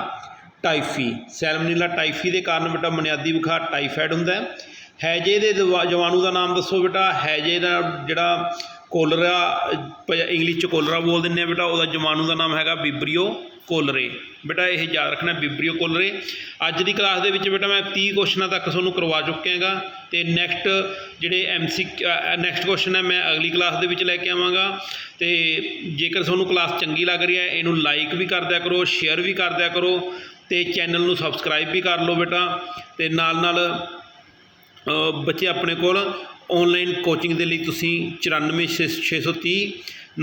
ਟਾਈਫੀ, ਸੈਲਮਨੀਲਾ ਟਾਈਫੀ ਦੇ ਕਾਰਨ ਬੇਟਾ ਬੁਨਿਆਦੀ ਬੁਖਾਰ ਟਾਈਫਾਇਡ ਹੁੰਦਾ ਹੈ। ਹੈਜੇ ਦੇ ਦਵਾ- ਜੀਵਾਣੂ ਦਾ ਨਾਮ ਦੱਸੋ ਬੇਟਾ। ਹੈਜੇ ਦਾ ਜਿਹੜਾ ਕੋਲਰਾ ਇੰਗਲਿਸ਼ ਚ ਕੋਲਰਾ ਬੋਲ ਦਿੰਦੇ ਆ ਬੇਟਾ। ਉਹਦਾ ਜੀਵਾਣੂ ਦਾ ਨਾਮ ਹੈਗਾ ਬਿਬਰੀਓ ਕੋਲਰੇ। ਬੇਟਾ ਇਹ ਯਾਦ ਰੱਖਣਾ ਬਿਬਰੀਓ ਕੋਲਰੇ। ਅੱਜ ਦੀ ਕਲਾਸ ਦੇ ਵਿੱਚ ਬੇਟਾ ਮੈਂ 30 ਕੁਐਸਚਨਾਂ ਤੱਕ ਤੁਹਾਨੂੰ ਕਰਵਾ ਚੁੱਕਿਆ ਹੈਗਾ ਤੇ ਨੈਕਸਟ ਜਿਹੜੇ ਐਮਸੀ ਨੈਕਸਟ ਕੁਐਸਚਨ ਹੈ, ਮੈਂ ਅਗਲੀ ਕਲਾਸ ਦੇ ਵਿੱਚ ਲੈ ਕੇ ਆਵਾਂਗਾ। ਤੇ ਜੇਕਰ ਤੁਹਾਨੂੰ ਕਲਾਸ ਚੰਗੀ ਲੱਗ ਰਹੀ ਹੈ, ਇਹਨੂੰ ਲਾਈਕ ਵੀ ਕਰ ਦਿਆ ਕਰੋ ਸ਼ੇਅਰ ਵੀ ਕਰ ਦਿਆ ਕਰੋ। ਤੇ ਚੈਨਲ ਨੂੰ ਸਬਸਕ੍ਰਾਈਬ ਵੀ ਕਰ ਲਓ ਬੇਟਾ ਤੇ ਨਾਲ ਨਾਲ ਬੱਚੇ ਆਪਣੇ ਕੋਲ ਆਨਲਾਈਨ ਕੋਚਿੰਗ ਦੇ ਲਈ ਤੁਸੀਂ 94630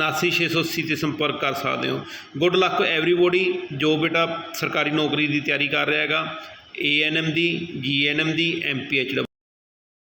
79680 ਤੇ ਸੰਪਰਕ ਕਰ ਸਕਦੇ ਹੋ। ਗੁੱਡ ਲੱਕ ਐਵਰੀਬੋਡੀ ਜੋ ਬੇਟਾ ਸਰਕਾਰੀ ਨੌਕਰੀ ਦੀ ਤਿਆਰੀ ਕਰ ਰਿਹਾ ਹੈਗਾ ਏਐਨਐਮ ਦੀ ਜੀਐਨਐਮ ਦੀ ਐਮਪੀਐਚ